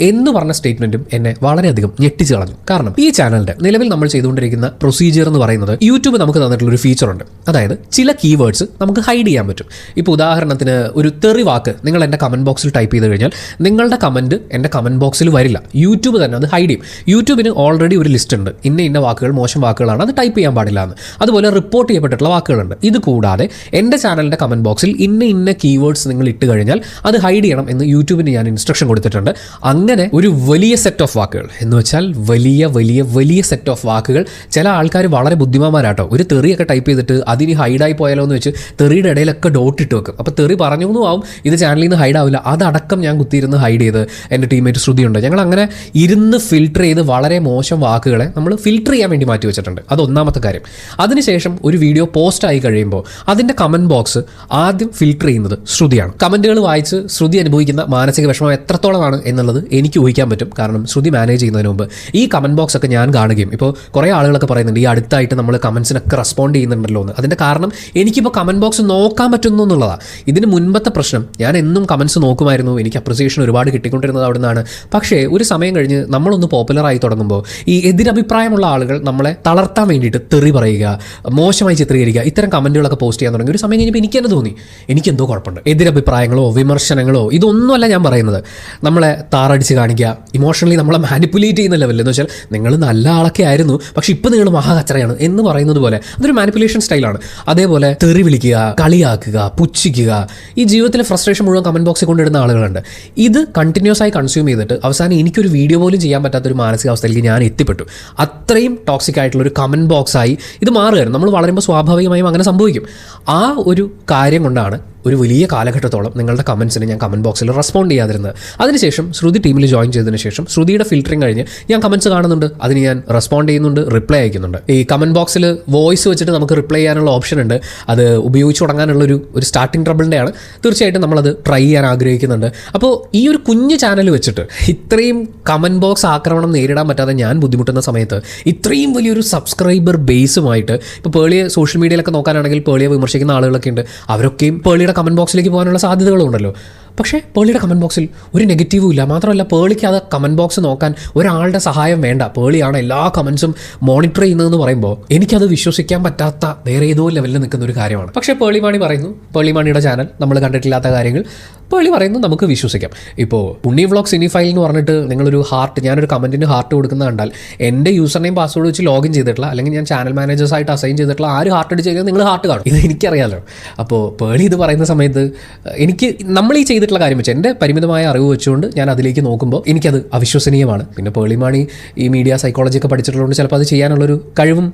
എന്ന് പറഞ്ഞ സ്റ്റേറ്റ്മെന്റും എന്നെ വളരെയധികം ഞെട്ടിച്ചു കളഞ്ഞു. കാരണം ഈ ചാനലിന്റെ നിലവിൽ നമ്മൾ ചെയ്തുകൊണ്ടിരിക്കുന്ന പ്രൊസീജിയർ എന്ന് പറയുന്നത് യൂട്യൂബ് നമുക്ക് തന്നിട്ടുള്ള ഒരു ഫീച്ചർ ഉണ്ട്. അതായത് ചില കീവേഡ്സ് നമുക്ക് ഹൈഡ് ചെയ്യാൻ പറ്റും. ഇപ്പോൾ ഉദാഹരണത്തിന് ഒരു തെറി വാക്ക് നിങ്ങൾ എന്റെ കമന്റ് ബോക്സിൽ ടൈപ്പ് ചെയ്ത് കഴിഞ്ഞാൽ നിങ്ങളുടെ കമന്റ് എന്റെ കമന്റ് ബോക്സിൽ വരില്ല. യൂട്യൂബ് തന്നെ അത് ഹൈഡ് ചെയ്യും. യൂട്യൂബിന് ഓൾറെഡി ഒരു ലിസ്റ്റ് ഉണ്ട്. ഇന്ന ഇന്ന വാക്കുകൾ മോശം വാക്കുകളാണ് അത് ടൈപ്പ് ചെയ്യാൻ പാടില്ല എന്ന്. അതുപോലെ റിപ്പോർട്ട് ചെയ്യപ്പെട്ടിട്ടുള്ള വാക്കുകളുണ്ട്. ഇത് കൂടാതെ എന്റെ ചാനലിന്റെ കമന്റ് ബോക്സിൽ ഇന്ന ഇന്ന കീവേഡ്സ് നിങ്ങൾ ഇട്ട് കഴിഞ്ഞാൽ അത് ഹൈഡ് ചെയ്യണം എന്ന് യൂട്യൂബിന് ഞാൻ ഇൻസ്ട്രക്ഷൻ കൊടുത്തിട്ടുണ്ട്. അങ്ങനെ ഒരു വലിയ സെറ്റ് ഓഫ് വാക്കുകൾ. എന്ന് വെച്ചാൽ വലിയ വലിയ വലിയ സെറ്റ് ഓഫ് വാക്കുകൾ. ചില ആൾക്കാർ വളരെ ബുദ്ധിമാന്മാരാട്ടോ. ഒരു തെറിയൊക്കെ ടൈപ്പ് ചെയ്തിട്ട് അതിന് ഹൈഡായി പോയാലോ എന്ന് വെച്ച് തെറിയുടെ ഇടയിലൊക്കെ ഡോട്ട് ഇട്ട് വെക്കും. അപ്പോൾ തെറി പറഞ്ഞു എന്നും ആവും. ഇത് ചാനലിൽ നിന്ന് ഹൈഡ് ആവില്ല. അതടക്കം ഞാൻ കുത്തിയിരുന്ന് ഹൈഡ് ചെയ്ത് എന്റെ ടീമേറ്റ് ശ്രുതിയുണ്ട് ഞങ്ങൾ അങ്ങനെ ഇരുന്ന് ഫിൽട്ടർ ചെയ്ത് വളരെ മോശം വാക്കുകളെ നമ്മൾ ഫിൽട്ടർ ചെയ്യാൻ വേണ്ടി മാറ്റി വെച്ചിട്ടുണ്ട്. അത് ഒന്നാമത്തെ കാര്യം. അതിനുശേഷം ഒരു വീഡിയോ പോസ്റ്റ് ആയി കഴിയുമ്പോൾ അതിന്റെ കമന്റ് ബോക്സ് ആദ്യം ഫിൽട്ടർ ചെയ്യുന്നത് ശ്രുതിയാണ്. കമന്റുകൾ വായിച്ച് ശ്രുതി അനുഭവിക്കുന്ന മാനസിക വിഷമം എത്രത്തോളമാണ് എന്നുള്ളത് എനിക്ക് ഊഹിക്കാൻ പറ്റും. കാരണം ശ്രുതി മാനേജ് ചെയ്യുന്നതിന് മുമ്പ് ഈ കമന്റ് ബോക്സ് ഒക്കെ ഞാൻ കാണുകയും ഇപ്പോൾ കുറേ ആളുകളൊക്കെ പറയുന്നുണ്ട് ഈ അടുത്തായിട്ട് നമ്മൾ കമൻസിനൊക്കെ റെസ്പോണ്ട് ചെയ്യുന്നുണ്ടല്ലോ എന്ന്. അതിന്റെ കാരണം എനിക്കിപ്പോൾ കമന്റ് ബോക്സ് നോക്കാൻ പറ്റുന്നു എന്നുള്ളതാണ് ഇതിന് മുൻപത്തെ പ്രശ്നം ഞാൻ എന്നും കമൻസ് നോക്കുമായിരുന്നു. എനിക്ക് അപ്രിസിയേഷൻ ഒരുപാട് കിട്ടിക്കൊണ്ടിരുന്നത് അവിടെ നിന്നാണ് പക്ഷേ ഒരു സമയം കഴിഞ്ഞ് നമ്മളൊന്ന് പോപ്പുലറായി തുടങ്ങുമ്പോൾ ഈ എതിരഭിപ്രായമുള്ള ആളുകൾ നമ്മളെ തളർത്താൻ വേണ്ടിയിട്ട് തെറി പറയുക മോശമായി ചിത്രീകരിക്കുക ഇത്തരം കമന്റുകളൊക്കെ പോസ്റ്റ് ചെയ്യാൻ തുടങ്ങി. ഒരു സമയം കഴിഞ്ഞപ്പോൾ എനിക്ക് തന്നെ. തോന്നി എനിക്കെന്തോ കുഴപ്പമുണ്ട്. എതിരഭിപ്രായങ്ങളോ വിമർശനങ്ങളോ ഇതൊന്നുമല്ല ഞാൻ പറയുന്നത്. നമ്മളെ താറടിച്ച് കാണിക്കുക. ഇമോഷണലി നമ്മളെ മാനിപ്പുലേറ്റ് ചെയ്യുന്ന ലെവലിൽ എന്ന് വെച്ചാൽ നിങ്ങൾ നല്ല ആളൊക്കെ ആയിരുന്നു പക്ഷെ ഇപ്പം നിങ്ങൾ മഹാകച്ചറയാണ് എന്ന് പറയുന്നത് പോലെ അതൊരു മാനിപ്പുലേഷൻ സ്റ്റൈലാണ് അതേപോലെ തെറി വിളിക്കുക കളിയാക്കുക പുച്ഛിക്കുക. ഈ ജീവിതത്തിലെ ഫ്രസ്ട്രേഷൻ മുഴുവൻ കമന്റ് ബോക്സിൽ കൊണ്ടിടുന്ന ആളുകളുണ്ട്. ഇത് കണ്ടിന്യൂസ് ആയി കൺസ്യൂം ചെയ്തിട്ട് അവസാനം എനിക്കൊരു വീഡിയോ പോലും ചെയ്യാൻ പറ്റാത്ത ഒരു മാനസികാവസ്ഥയിലേക്ക് ഞാൻ എത്തിപ്പെട്ടു. അത്രയും ടോക്സിക് ആയിട്ടുള്ള ഒരു കമന്റ് ബോക്സായി ഇത് മാറുകയായിരുന്നു. നമ്മൾ വളരുമ്പോൾ സ്വാഭാവികമായും അങ്ങനെ സംഭവിക്കും. ആ ഒരു കാര്യം കൊണ്ടാണ് ഒരു വലിയ കാലഘട്ടത്തോളം നിങ്ങളുടെ കമൻസിന് ഞാൻ കമന്റ് ബോക്സിൽ റെസ്പോണ്ട് ചെയ്യാതിരുന്നത്. അതിനുശേഷം ശ്രുതി ടീമിൽ ജോയിൻ ചെയ്തതിന് ശേഷം ശ്രുതിയുടെ ഫിൽറ്ററിങ് കഴിഞ്ഞ് ഞാൻ കമൻസ് കാണുന്നുണ്ട്. അതിന് ഞാൻ റെസ്പോണ്ട് ചെയ്യുന്നുണ്ട് റിപ്ലൈ അയക്കുന്നുണ്ട്. ഈ കമന്റ് ബോക്സിൽ വോയിസ് വെച്ചിട്ട് നമുക്ക് റിപ്ലൈ ചെയ്യാനുള്ള ഓപ്ഷൻ ഉണ്ട്. അത് ഉപയോഗിച്ച് തുടങ്ങാനുള്ള ഒരു ഒരു സ്റ്റാർട്ടിംഗ് ട്രബിളിന്റെയാണ് തീർച്ചയായിട്ടും നമ്മളത് ട്രൈ ചെയ്യാൻ ആഗ്രഹിക്കുന്നുണ്ട്. അപ്പോൾ ഈ ഒരു കുഞ്ഞ് ചാനൽ വെച്ചിട്ട് ഇത്രയും കമന്റ് ബോക്സ് ആക്രമണം നേരിടാൻ പറ്റാതെ ഞാൻ ബുദ്ധിമുട്ടുന്ന സമയത്ത് ഇത്രയും വലിയൊരു സബ്സ്ക്രൈബർ ബേസുമായിട്ട് ഇപ്പോൾ പേളിയെ സോഷ്യൽ മീഡിയയിലൊക്കെ നോക്കാനാണെങ്കിൽ പേളിയെ വിമർശിക്കുന്ന ആളുകളൊക്കെ ഉണ്ട്. അവരൊക്കെയും പേളിയുടെ കമന്റ് ബോക്സിലേക്ക് പോകാനുള്ള സാധ്യതകളുണ്ടല്ലോ. പക്ഷേ പേളിയുടെ കമന്റ് ബോക്സിൽ ഒരു നെഗറ്റീവും ഇല്ല. മാത്രമല്ല പേളിക്ക് അത് കമന്റ് ബോക്സ് നോക്കാൻ ഒരാളുടെ സഹായം വേണ്ട. പേളിയാണ് എല്ലാ കമൻസും മോണിറ്റർ ചെയ്യുന്നതെന്ന് പറയുമ്പോൾ എനിക്കത് വിശ്വസിക്കാൻ പറ്റാത്ത വേറെ ഏതോ ലെവലിൽ നിൽക്കുന്ന ഒരു കാര്യമാണ്. പക്ഷേ പേളിമാണി പറയുന്നു. പേളിമാണിയുടെ ചാനൽ നമ്മൾ കണ്ടിട്ടില്ലാത്ത കാര്യങ്ങൾ. പേളി പറയുന്നു നമുക്ക് വിശ്വസിക്കാം. ഇപ്പോൾ ഉണ്ണി വ്ളോഗ് ഇനി ഫയൽ എന്ന് പറഞ്ഞിട്ട് നിങ്ങളൊരു ഹാർട്ട് ഞാനൊരു കമന്റിന് ഹാർട്ട് കൊടുക്കുന്ന കണ്ടാൽ എന്റെ യൂസർ നെയിം പാസ്വേഡ് വെച്ച് ലോഗിൻ ചെയ്തിട്ടുള്ള അല്ലെങ്കിൽ ഞാൻ ചാനൽ മാനേജേഴ്സായിട്ട് അസൈൻ ചെയ്തിട്ടുള്ള ആര് ഹാർട്ട് അടിച്ച് കഴിഞ്ഞാൽ നിങ്ങൾ ഹാർട്ട് കാണും. ഇത് എനിക്കറിയാമല്ലോ അപ്പോൾ പേളി ഇത് പറയുന്ന സമയത്ത് എനിക്ക് നമ്മൾ ഈ ചെയ്തിട്ടുള്ള കാര്യം വെച്ച് എന്റെ പരിമിതമായ അറിവ് വെച്ചുകൊണ്ട് ഞാൻ അതിലേക്ക് നോക്കുമ്പോൾ എനിക്കത് അവിശ്വസനീയമാണ്. പിന്നെ പേളിമാണി ഈ മീഡിയ സൈക്കോളജി ഒക്കെ പഠിച്ചിട്ടുള്ളതുകൊണ്ട് ചിലപ്പോൾ അത് ചെയ്യാനുള്ളൊരു കഴിവും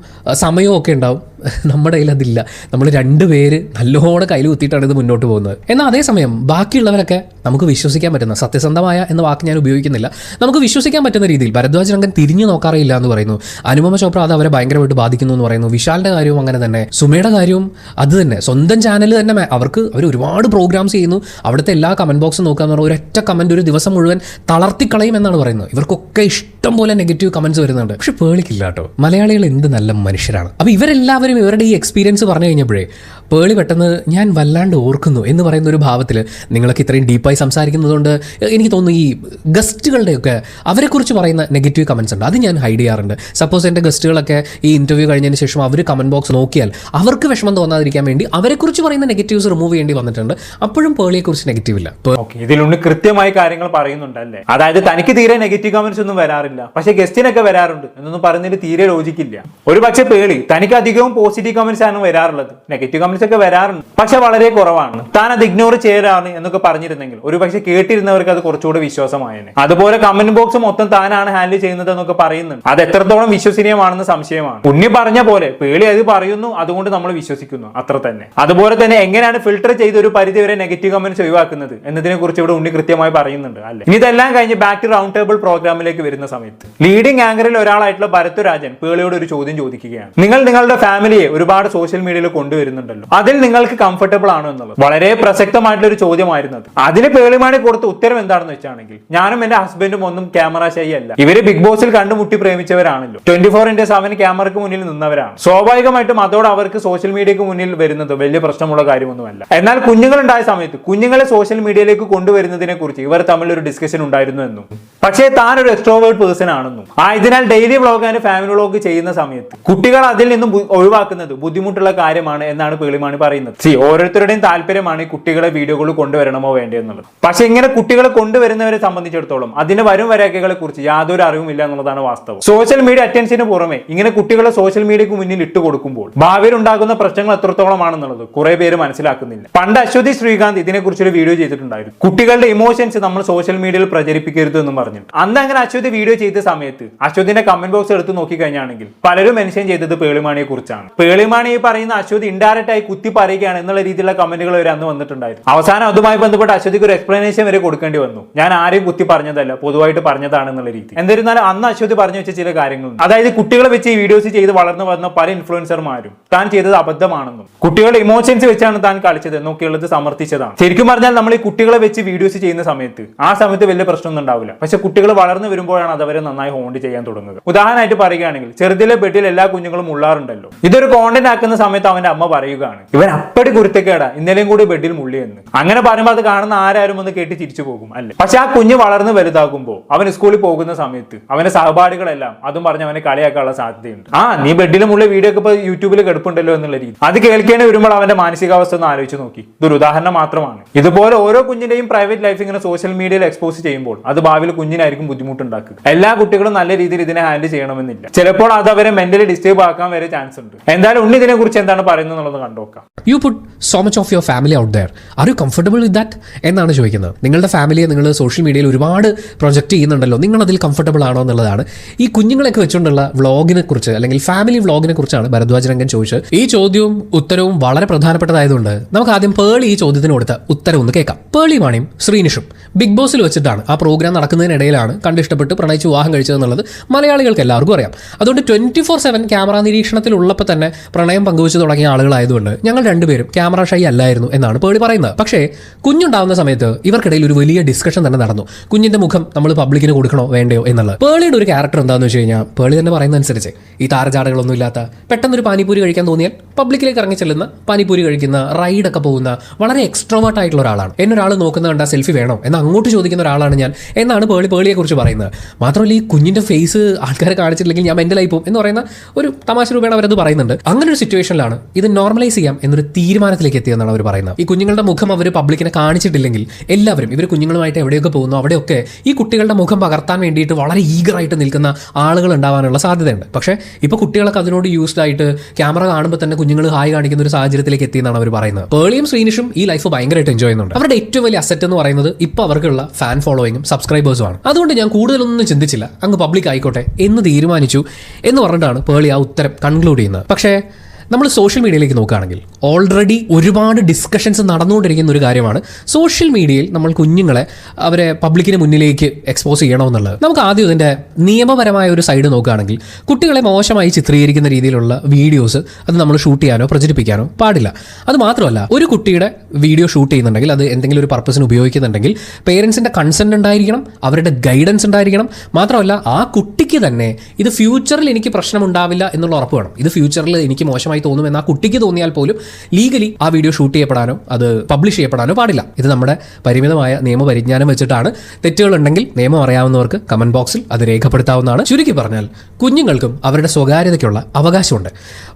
സമയവും ഒക്കെ ഉണ്ടാവും. നമ്മുടെ കയ്യിൽ അതില്ല. നമ്മൾ രണ്ടുപേര് നല്ലോണം കയ്യിൽ കുത്തിയിട്ടാണ് ഇത് മുന്നോട്ട് പോകുന്നത്. എന്നാൽ അതേസമയം ബാക്കിയുള്ളവരൊക്കെ നമുക്ക് വിശ്വസിക്കാൻ പറ്റുന്ന സത്യസന്ധമായ എന്ന വാക്ക് ഞാൻ ഉപയോഗിക്കുന്നില്ല. നമുക്ക് വിശ്വസിക്കാൻ പറ്റുന്ന രീതിയിൽ ഭരദ്വാജ് രംഗൻ തിരിഞ്ഞു നോക്കാറില്ല എന്ന് പറയുന്നു. അനുപമ ചോപ്ര അത് അവരെ ഭയങ്കരമായിട്ട് ബാധിക്കുന്നു എന്ന് പറയുന്നു. വിശാലിന്റെ കാര്യവും അങ്ങനെ തന്നെ. സുമയുടെ കാര്യവും അത് തന്നെ. സ്വന്തം ചാനൽ തന്നെ അവർക്ക് അവർ ഒരുപാട് പ്രോഗ്രാംസ് ചെയ്യുന്നു. അവിടുത്തെ എല്ലാ കമന്റ് ബോക്സും നോക്കാന്ന് പറഞ്ഞാൽ ഒരൊറ്റ കമന്റ് ഒരു ദിവസം മുഴുവൻ തളർത്തിക്കളയും എന്നാണ് പറയുന്നത്. ഇവർക്കൊക്കെ ഇഷ്ടം പോലെ നെഗറ്റീവ് കമന്റ്സ് വരുന്നുണ്ട്. പക്ഷെ പേളിക്കില്ല കേട്ടോ. മലയാളികൾ എന്ത് നല്ല മനുഷ്യരാണ്. അപ്പോൾ ഇവരെല്ലാവരും ഇവരുടെ ഈ എക്സ്പീരിയൻസ് പറഞ്ഞു കഴിഞ്ഞപ്പോഴേ പേളി പെട്ടെന്ന് ഞാൻ വല്ലാണ്ട് ഓർക്കുന്നു എന്ന് പറയുന്ന ഒരു ഭാവത്തിൽ നിങ്ങളൊക്കെ ഇത്രയും ഡീപ്പായി സംസാരിക്കുന്നതുകൊണ്ട് എനിക്ക് തോന്നുന്നു ഈ ഗസ്റ്റുകളുടെയൊക്കെ അവരെക്കുറിച്ച് പറയുന്ന നെഗറ്റീവ് കമൻസ് ഉണ്ട്. അത് ഞാൻ ഹൈഡ് ചെയ്യാറുണ്ട്. സപ്പോസ് എന്റെ ഗസ്റ്റുകളൊക്കെ ഈ ഇന്റർവ്യൂ കഴിഞ്ഞതിന് ശേഷം അവർ കമന്റ് ബോക്സ് നോക്കിയാൽ അവർക്ക് വിഷമം തോന്നാതിരിക്കാൻ വേണ്ടി അവരെക്കുറിച്ച് പറയുന്ന നെഗറ്റീവ്സ് റിമൂവ് ചെയ്യേണ്ടി വന്നിട്ടുണ്ട്. അപ്പോഴും പേളിയെക്കുറിച്ച് നെഗറ്റീവ് ഇല്ല. ഇതിലുണ്ട് കൃത്യമായി കാര്യങ്ങൾ പറയുന്നുണ്ട് അല്ലേ അതായത് തനിക്ക് തീരെ നെഗറ്റീവ് കമൻസ് ഒന്നും വരാറില്ല. പക്ഷെ ഗസ്റ്റിനൊക്കെ വരാറുണ്ട്. എന്നൊന്നും പറയുന്നതിന് തീരെ ലോജിക്കില്ല ഒരു പക്ഷേ പേളി തനിക്ക് അധികവും പോസിറ്റീവ് കമൻസ് ആണ് വരാറുള്ളത്. നെഗറ്റീവ് കമന്റ്സ് ഒക്കെ വരാറുണ്ട്. പക്ഷെ വളരെ കുറവാണ്. താൻ അത് ഇഗ്നോർ ചെയ്യാറാണ് എന്നൊക്കെ പറഞ്ഞിരുന്നെങ്കിൽ ഒരു പക്ഷെ കേട്ടിരുന്നവർക്ക് അത് കുറച്ചുകൂടെ വിശ്വാസമായേനെ. അതുപോലെ കമന്റ് ബോക്സ് മൊത്തം താനാണ് ഹാൻഡിൽ ചെയ്യുന്നത് എന്നൊക്കെ പറയുന്നുണ്ട്. അത് എത്രത്തോളം വിശ്വസനീയമാണെന്ന് സംശയമാണ്. ഉണ്ണി പറഞ്ഞ പോലെ പേളി അത് പറയുന്നു അതുകൊണ്ട് നമ്മൾ വിശ്വസിക്കുന്നു. അത്ര തന്നെ. അതുപോലെ തന്നെ എങ്ങനെയാണ് ഫിൽട്ടർ ചെയ്ത് ഒരു പരിധി വരെ നെഗറ്റീവ് കമന്റ്സ് ഒഴിവാക്കുന്നത് എന്നതിനെ കുറിച്ച് ഇവിടെ ഉണ്ണി കൃത്യമായി പറയുന്നുണ്ട് അല്ലെ? ഇനി ഇതെല്ലാം കഴിഞ്ഞ് ബാക്ക് ടു റൗണ്ട് ടേബിൾ പ്രോഗ്രാമിലേക്ക് വരുന്ന സമയത്ത് ലീഡിംഗ് ആങ്കറിൽ ഒരാളായിട്ടുള്ള ഭരത്വരാജൻ പേളിയോട് ഒരു ചോദ്യം ചോദിക്കുകയാണ്. നിങ്ങൾ നിങ്ങളുടെ ഫാമിലിയെ ഒരുപാട് സോഷ്യൽ മീഡിയയിൽ കൊണ്ടുവരുന്നുണ്ടല്ലോ. അതിൽ നിങ്ങൾക്ക് കംഫർട്ടബിൾ ആണോ എന്നുള്ളത്? വളരെ പ്രസക്തമായിട്ടുള്ള ഒരു ചോദ്യമായിരുന്നു അത്. അതിന് പേളിമാണി കൊടുത്ത ഉത്തരം എന്താണെന്ന് വെച്ചാണെങ്കിൽ ഞാനും എന്റെ ഹസ്ബൻഡും ഒന്നും ക്യാമറ ശൈ അല്ല. ഇവർ ബിഗ് ബോസിൽ കണ്ടുമുട്ടി പ്രേമിച്ചവരാണല്ലോ. ട്വന്റി ഫോർ ഇന്റു സെവൻ ക്യാമറയ്ക്ക് മുന്നിൽ നിന്നവരാണ്. സ്വാഭാവികമായിട്ടും അതോടെ അവർക്ക് സോഷ്യൽ മീഡിയക്ക് മുന്നിൽ വരുന്നത് വലിയ പ്രശ്നമുള്ള കാര്യമൊന്നുമല്ല. എന്നാൽ കുഞ്ഞുങ്ങൾ കുഞ്ഞുങ്ങളുണ്ടായ സമയത്ത് കുഞ്ഞുങ്ങളെ സോഷ്യൽ മീഡിയയിലേക്ക് കൊണ്ടുവരുന്നതിനെ കുറിച്ച് ഇവർ തമ്മിൽ ഒരു ഡിസ്കഷൻ ഉണ്ടായിരുന്നു എന്നും. പക്ഷേ താൻ ഒരു എക്സ്ട്രോവേർഡ് പേഴ്സൺ ആണെന്നും. ആയതിനാൽ daily vlog and family vlog ചെയ്യുന്ന സമയത്ത് കുട്ടികൾ അതിൽ നിന്നും ഒഴിവാക്കുന്നത് ബുദ്ധിമുട്ടുള്ള കാര്യമാണ് എന്നാണ് പേളിമാണി പറയുന്നത്. സി ഓരോരുത്തരുടെയും താല്പര്യമാണ് ഈ കുട്ടികളെ വീഡിയോകൾ കൊണ്ടുവരണമോ വേണ്ടേ എന്നുള്ളത് പക്ഷെ ഇങ്ങനെ കുട്ടികളെ കൊണ്ടുവരുന്നവരെ സംബന്ധിച്ചിടത്തോളം അതിന്റെ വരും വരാക്കകളെ കുറിച്ച് യാതൊരു അറിവുമില്ല എന്നുള്ളതാണ് വാസ്തവം. സോഷ്യൽ മീഡിയ അറ്റൻഷന് പുറമെ ഇങ്ങനെ കുട്ടികളെ സോഷ്യൽ മീഡിയക്ക് മുന്നിൽ ഇട്ട് കൊടുക്കുമ്പോൾ ഭാവിയിൽ ഉണ്ടാകുന്ന പ്രശ്നങ്ങൾ എത്രത്തോളമാണെന്നുള്ളത് കുറെ പേര് മനസ്സിലാക്കുന്നില്ല. പണ്ട് അശ്വതി ശ്രീകാന്ത് ഇതിനെക്കുറിച്ച് ഒരു വീഡിയോ ചെയ്തിട്ടുണ്ടായിരുന്നു. കുട്ടികളുടെ ഇമോഷൻസ് നമ്മൾ സോഷ്യൽ മീഡിയയിൽ പ്രചരിപ്പിക്കരുത് എന്നും പറഞ്ഞു അന്ന് അങ്ങനെ അശ്വതി വീഡിയോ ചെയ്ത സമയത്ത് അശ്വതിന്റെ കമന്റ് ബോക്സ് എടുത്ത് നോക്കി കഴിഞ്ഞാണെങ്കിൽ പലരും മെൻഷൻ ചെയ്തത് പേളിമാണിയെ കുറിച്ചാണ് പേളിമാണി പറയുന്ന അശ്വതി ഇൻഡയറക്റ്റ് ആയി കുത്തി പറയുകയാണ് എന്നുള്ള രീതിയിലുള്ള കമന്റുകൾ വരെ അന്ന് വന്നിട്ടുണ്ടായിരുന്നു. അവസാനം അതുമായി ബന്ധപ്പെട്ട് അശ്വതിക്ക് ഒരു എക്സ്പ്ലനേഷൻ വരെ കൊടുക്കേണ്ടി വന്നു. ഞാൻ ആരെയും കുത്തി പറഞ്ഞതല്ല പൊതുവായിട്ട് പറഞ്ഞതാണ് എന്നുള്ള രീതി. എന്നിരുന്നാലും അന്ന് അശ്വതി പറഞ്ഞു വെച്ച ചില കാര്യങ്ങളുണ്ട് അതായത് കുട്ടികളെ വെച്ച് ഈ വീഡിയോസ് ചെയ്ത് വളർന്നു വന്ന പല ഇൻഫ്ലുവൻസർമാരും താൻ ചെയ്തത് അബദ്ധമാണെന്നും കുട്ടികളുടെ ഇമോഷൻസ് വെച്ചാണ് താൻ കളിച്ചത് എന്നൊക്കെയുള്ളത് സമർത്ഥിച്ചതാണ്. ശരിക്കും പറഞ്ഞാൽ നമ്മൾ ഈ കുട്ടികളെ വെച്ച് വീഡിയോസ് ചെയ്യുന്ന സമയത്ത് ആ സമയത്ത് വലിയ പ്രശ്നമൊന്നും ഉണ്ടാവില്ല. പക്ഷെ കുട്ടികൾ വളർന്നു വരുമ്പോഴാണ് അതവരെ നന്നായി ഹോണ്ട് ചെയ്യാൻ തുടങ്ങുക ഉദാഹരണമായിട്ട് പറയുകയാണെങ്കിൽ ചെറുതിലെ ബെഡിൽ എല്ലാ കുഞ്ഞുങ്ങളും ഉള്ളാറുണ്ടല്ലോ. ഇതൊരു കോണ്ടന്റ് ആക്കുന്ന സമയത്ത് അവന്റെ അമ്മ പറയുകയാണ് ഇവൻ അപ്പടി കുരുത്തക്കേടാ. ഇന്നലെയും കൂടി ബെഡിൽ മുള്ളി എന്ന്. അങ്ങനെ പറയുമ്പോൾ അത് കാണുന്ന ആരാരും ഒന്ന് കേട്ട് ചിരിച്ചു പോകും. അല്ലെ? പക്ഷെ ആ കുഞ്ഞ് വളർന്ന് വലുതാകുമ്പോൾ അവൻ സ്കൂളിൽ പോകുന്ന സമയത്ത് അവന്റെ സഹപാഠികളെല്ലാം അതും പറഞ്ഞ് അവനെ കളിയാക്കാനുള്ള സാധ്യതയുണ്ട്. ആ നീ ബെഡിൽ മുള്ളി വീഡിയോ ഒക്കെ ഇപ്പൊ യൂട്യൂബിൽ കിടപ്പുണ്ടല്ലോ എന്നുള്ള രീതി. അത് കേൾക്കേണ്ടി വരുമ്പോൾ അവന്റെ മാനസികാവസ്ഥ ഒന്ന് ആലോചിച്ച് നോക്കി. ഇതൊരു ഉദാഹരണം മാത്രമാണ്. ഇതുപോലെ ഓരോ കുഞ്ഞിന്റെയും പ്രൈവറ്റ് ലൈഫ് ഇങ്ങനെ സോഷ്യൽ മീഡിയയിൽ എക്സ്പോസ് ചെയ്യുമ്പോൾ അത് ഭാവിയിൽ കുഞ്ഞിനായിരിക്കും ബുദ്ധിമുട്ടുണ്ടാക്കുക. എല്ലാ കുട്ടികളും നല്ല രീതിയിൽ ഇതിനെ ഹാൻഡിൽ ചെയ്യണമെന്നില്ല. ചിലപ്പോൾ അത് അവരെ മെന്റലി ഡിസ്റ്റേബ് ആക്കാൻ വരെ ചാൻസ് ഉണ്ട്. എന്തായാലും ഉണ്ണി ഇതിനെ കുറിച്ച് എന്താണ് പറയുന്നത് എന്നുള്ളത് കണ്ടോക്കാം you put so much of your family out there are you comfortable with that എന്നാണ് ചോദിക്കുന്നത്. നിങ്ങളുടെ ഫാമിലിയെ നിങ്ങൾ സോഷ്യൽ മീഡിയയിൽ ഒരുപാട് പ്രൊജക്റ്റ് ചെയ്യുന്നുണ്ടല്ലോ. നിങ്ങൾ അതിൽ കംഫർട്ടബിൾ ആണോ എന്നുള്ളതാണ്. ഈ കുഞ്ഞുങ്ങളൊക്കെ വെച്ചുകൊണ്ടുള്ള വ്ളോഗിനെ കുറിച്ച് അല്ലെങ്കിൽ ഫാമിലി വ്ളോഗിനെ കുറിച്ചാണ് ഭരദ്വാജ് രംഗൻ ചോദിച്ചത്. ഈ ചോദ്യവും ഉത്തരവും വളരെ പ്രധാനപ്പെട്ടതായതുകൊണ്ട് നമുക്ക് ആദ്യം പേളി ഈ ചോദ്യത്തിന് കൊടുത്ത ഉത്തരം ഒന്ന് കേൾക്കാം. പേളി മാണിയും ശ്രീനിഷും. ബിഗ് ബോസിൽ വെച്ചിട്ടാണ്. ആ പ്രോഗ്രാം നടക്കുന്നതിനിടയിലാണ് കണ്ടിഷ്ടപ്പെട്ട് പ്രണയിച്ച് വിവാഹം കഴിച്ചതെന്നുള്ളത് മലയാളികൾക്ക് എല്ലാവർക്കും അറിയാം. അതുകൊണ്ട് ട്വന്റി ഫോർ സെവൻ ക്യാമറ നിരീക്ഷണത്തിലുള്ളപ്പോൾ തന്നെ പ്രണയം പങ്കുവച്ച് തുടങ്ങിയ ആളുകളായതുകൊണ്ട് ഞങ്ങൾ രണ്ടുപേരും ക്യാമറ ഷൈ അല്ലായിരുന്നു എന്നാണ് പേടി പറയുന്നത്. പക്ഷേ കുഞ്ഞുണ്ടാവുന്ന സമയത്ത് ഇവർക്കിടയിൽ ഒരു വലിയ ഡിസ്കഷൻ തന്നെ നടന്നു. കുഞ്ഞിന്റെ മുഖം നമ്മൾ പബ്ലിക്കിന് കൊടുക്കണോ വേണ്ടയോ എന്നുള്ളത്. പേളിയുടെ ഒരു ക്യാരക്ടർ എന്താണെന്ന് വെച്ച് കഴിഞ്ഞാൽ പേളി തന്നെ പറയുന്നതനുസരിച്ച് ഈ താരജാടകളൊന്നും ഇല്ലാത്ത പെട്ടെന്നൊരു പാനിപ്പൂരി കഴിക്കാൻ തോന്നിയാൽ പബ്ലിക്കിലേക്ക് ഇറങ്ങി ചെല്ലുന്ന പാനിപൂരി കഴിക്കുന്ന റൈഡൊക്കെ പോകുന്ന വളരെ എക്സ്ട്രോവേർട്ട് ആയിട്ടുള്ള ഒരാളാണ്. എന്നെ ഒരാൾ നോക്കുന്ന കണ്ട സെൽഫി വേണോ? എന്ന് അങ്ങോട്ട് ചോദിക്കുന്ന ഒരാളാണ് ഞാൻ. എന്നാണ് പേളി പേളിയെക്കുറിച്ച് പറയുന്നത്. മാത്രമല്ല ഈ കുഞ്ഞിന്റെ ഫേസ് ആൾക്കാരെ കാണിച്ചിട്ടില്ലെങ്കിൽ ഞാൻ മെന്റലായി പോകും എന്ന് പറയുന്ന ഒരു തമാശ രൂപേണ അവരത് പറയുന്നുണ്ട്. അങ്ങനെ ഒരു സിറ്റുവേഷനിലാണ് ഇത് നോർമലൈസ് ചെയ്യാം എന്നൊരു തീരുമാനത്തിലേക്ക് എത്തിയെന്നാണ് അവർ പറയുന്നത്. ഈ കുഞ്ഞുങ്ങളുടെ മുഖം അവർ പബ്ലിക്കിനെ കാണിച്ചിട്ടില്ലെങ്കിൽ എല്ലാവരും ഇവർ കുഞ്ഞുങ്ങളുമായിട്ട് എവിടെയൊക്കെ പോകുന്നു അവിടെയൊക്കെ ഈ കുട്ടികളുടെ മുഖം പകർത്താൻ വേണ്ടിയിട്ട് വളരെ ഈഗറായിട്ട് നിൽക്കുന്ന ആളുകൾ ഉണ്ടാവാനുള്ള സാധ്യതയുണ്ട്. പക്ഷേ ഇപ്പോൾ കുട്ടികളൊക്കെ അതിനോട് യൂസ്ഡ് ആയിട്ട് ക്യാമറ കാണുമ്പോൾ തന്നെ കുഞ്ഞുങ്ങൾ ഹായ് കാണിക്കുന്ന ഒരു സാഹചര്യത്തിലേക്ക് എത്തിയെന്നാണ് അവർ പറയുന്നത്. പേളിയും ശ്രീനിഷും ഈ ലൈഫ് ഭയങ്കരമായിട്ട് എൻജോയ് ചെയ്യുന്നുണ്ട്. അവരുടെ ഏറ്റവും വലിയ അസറ്റ് എന്ന് പറയുന്നത് ഇപ്പോൾ അവർക്കുള്ള ഫാൻ ഫോളോയിങ്ങും സബ്സ്ക്രൈബേഴ്സും ആണ്. അതുകൊണ്ട് ഞാൻ കൂടുതലൊന്നും ചിന്തിച്ചില്ല. അങ്ങ് പബ്ലിക് ആയിക്കോട്ടെ എന്ന് തീരുമാനിച്ചു എന്ന് പറഞ്ഞിട്ടാണ് പേളി ആ ഉത്തരം കൺക്ലൂഡ് ചെയ്യുന്നത്. പക്ഷേ നമ്മൾ സോഷ്യൽ മീഡിയയിലേക്ക് നോക്കുകയാണെങ്കിൽ ഓൾറെഡി ഒരുപാട് ഡിസ്കഷൻസ് നടന്നുകൊണ്ടിരിക്കുന്ന ഒരു കാര്യമാണ് സോഷ്യൽ മീഡിയയിൽ നമ്മൾ കുഞ്ഞുങ്ങളെ അവരെ പബ്ലിക്കിന് മുന്നിലേക്ക് എക്സ്പോസ് ചെയ്യണമെന്നുള്ളത്. നമുക്ക് ആദ്യം ഇതിന്റെ നിയമപരമായ ഒരു സൈഡ് നോക്കുകയാണെങ്കിൽ കുട്ടികളെ മോശമായി ചിത്രീകരിക്കുന്ന രീതിയിലുള്ള വീഡിയോസ് അത് നമ്മൾ ഷൂട്ട് ചെയ്യാനോ പ്രചരിപ്പിക്കാനോ പാടില്ല. അത് മാത്രമല്ല ഒരു കുട്ടിയുടെ വീഡിയോ ഷൂട്ട് ചെയ്യുന്നുണ്ടെങ്കിൽ അത് എന്തെങ്കിലും ഒരു പർപ്പസിന് ഉപയോഗിക്കുന്നുണ്ടെങ്കിൽ പേരൻസിന്റെ കൺസെന്റ് ഉണ്ടായിരിക്കണം അവരുടെ ഗൈഡൻസ് ഉണ്ടായിരിക്കണം. മാത്രമല്ല ആ കുട്ടിക്ക് തന്നെ ഇത് ഫ്യൂച്ചറിൽ എനിക്ക് പ്രശ്നം ഉണ്ടാവില്ല എന്നുള്ള ഉറപ്പ് വേണം. ഇത് ഫ്യൂച്ചറിൽ എനിക്ക് മോശമായി മോശമായി തോന്നുമെന്ന് ആ കുട്ടിക്ക് തോന്നിയാൽ പോലും ലീഗലി ആ വീഡിയോ ഷൂട്ട് ചെയ്യപ്പെടാനോ അത് പബ്ലിഷ് ചെയ്യപ്പെടാനോ പാടില്ല. ഇത് നമ്മുടെ പരിമിതമായ നിയമപരിജ്ഞാനം വെച്ചിട്ടാണ്. തെറ്റുകളുണ്ടെങ്കിൽ നിയമം അറിയാവുന്നവർക്ക് കമന്റ് ബോക്സിൽ അത് രേഖപ്പെടുത്താവുന്നതാണ്. ചുരുക്കി പറഞ്ഞാൽ കുഞ്ഞുങ്ങൾക്കും അവരുടെ സ്വകാര്യതയ്ക്കുള്ള അവകാശമുണ്ട്.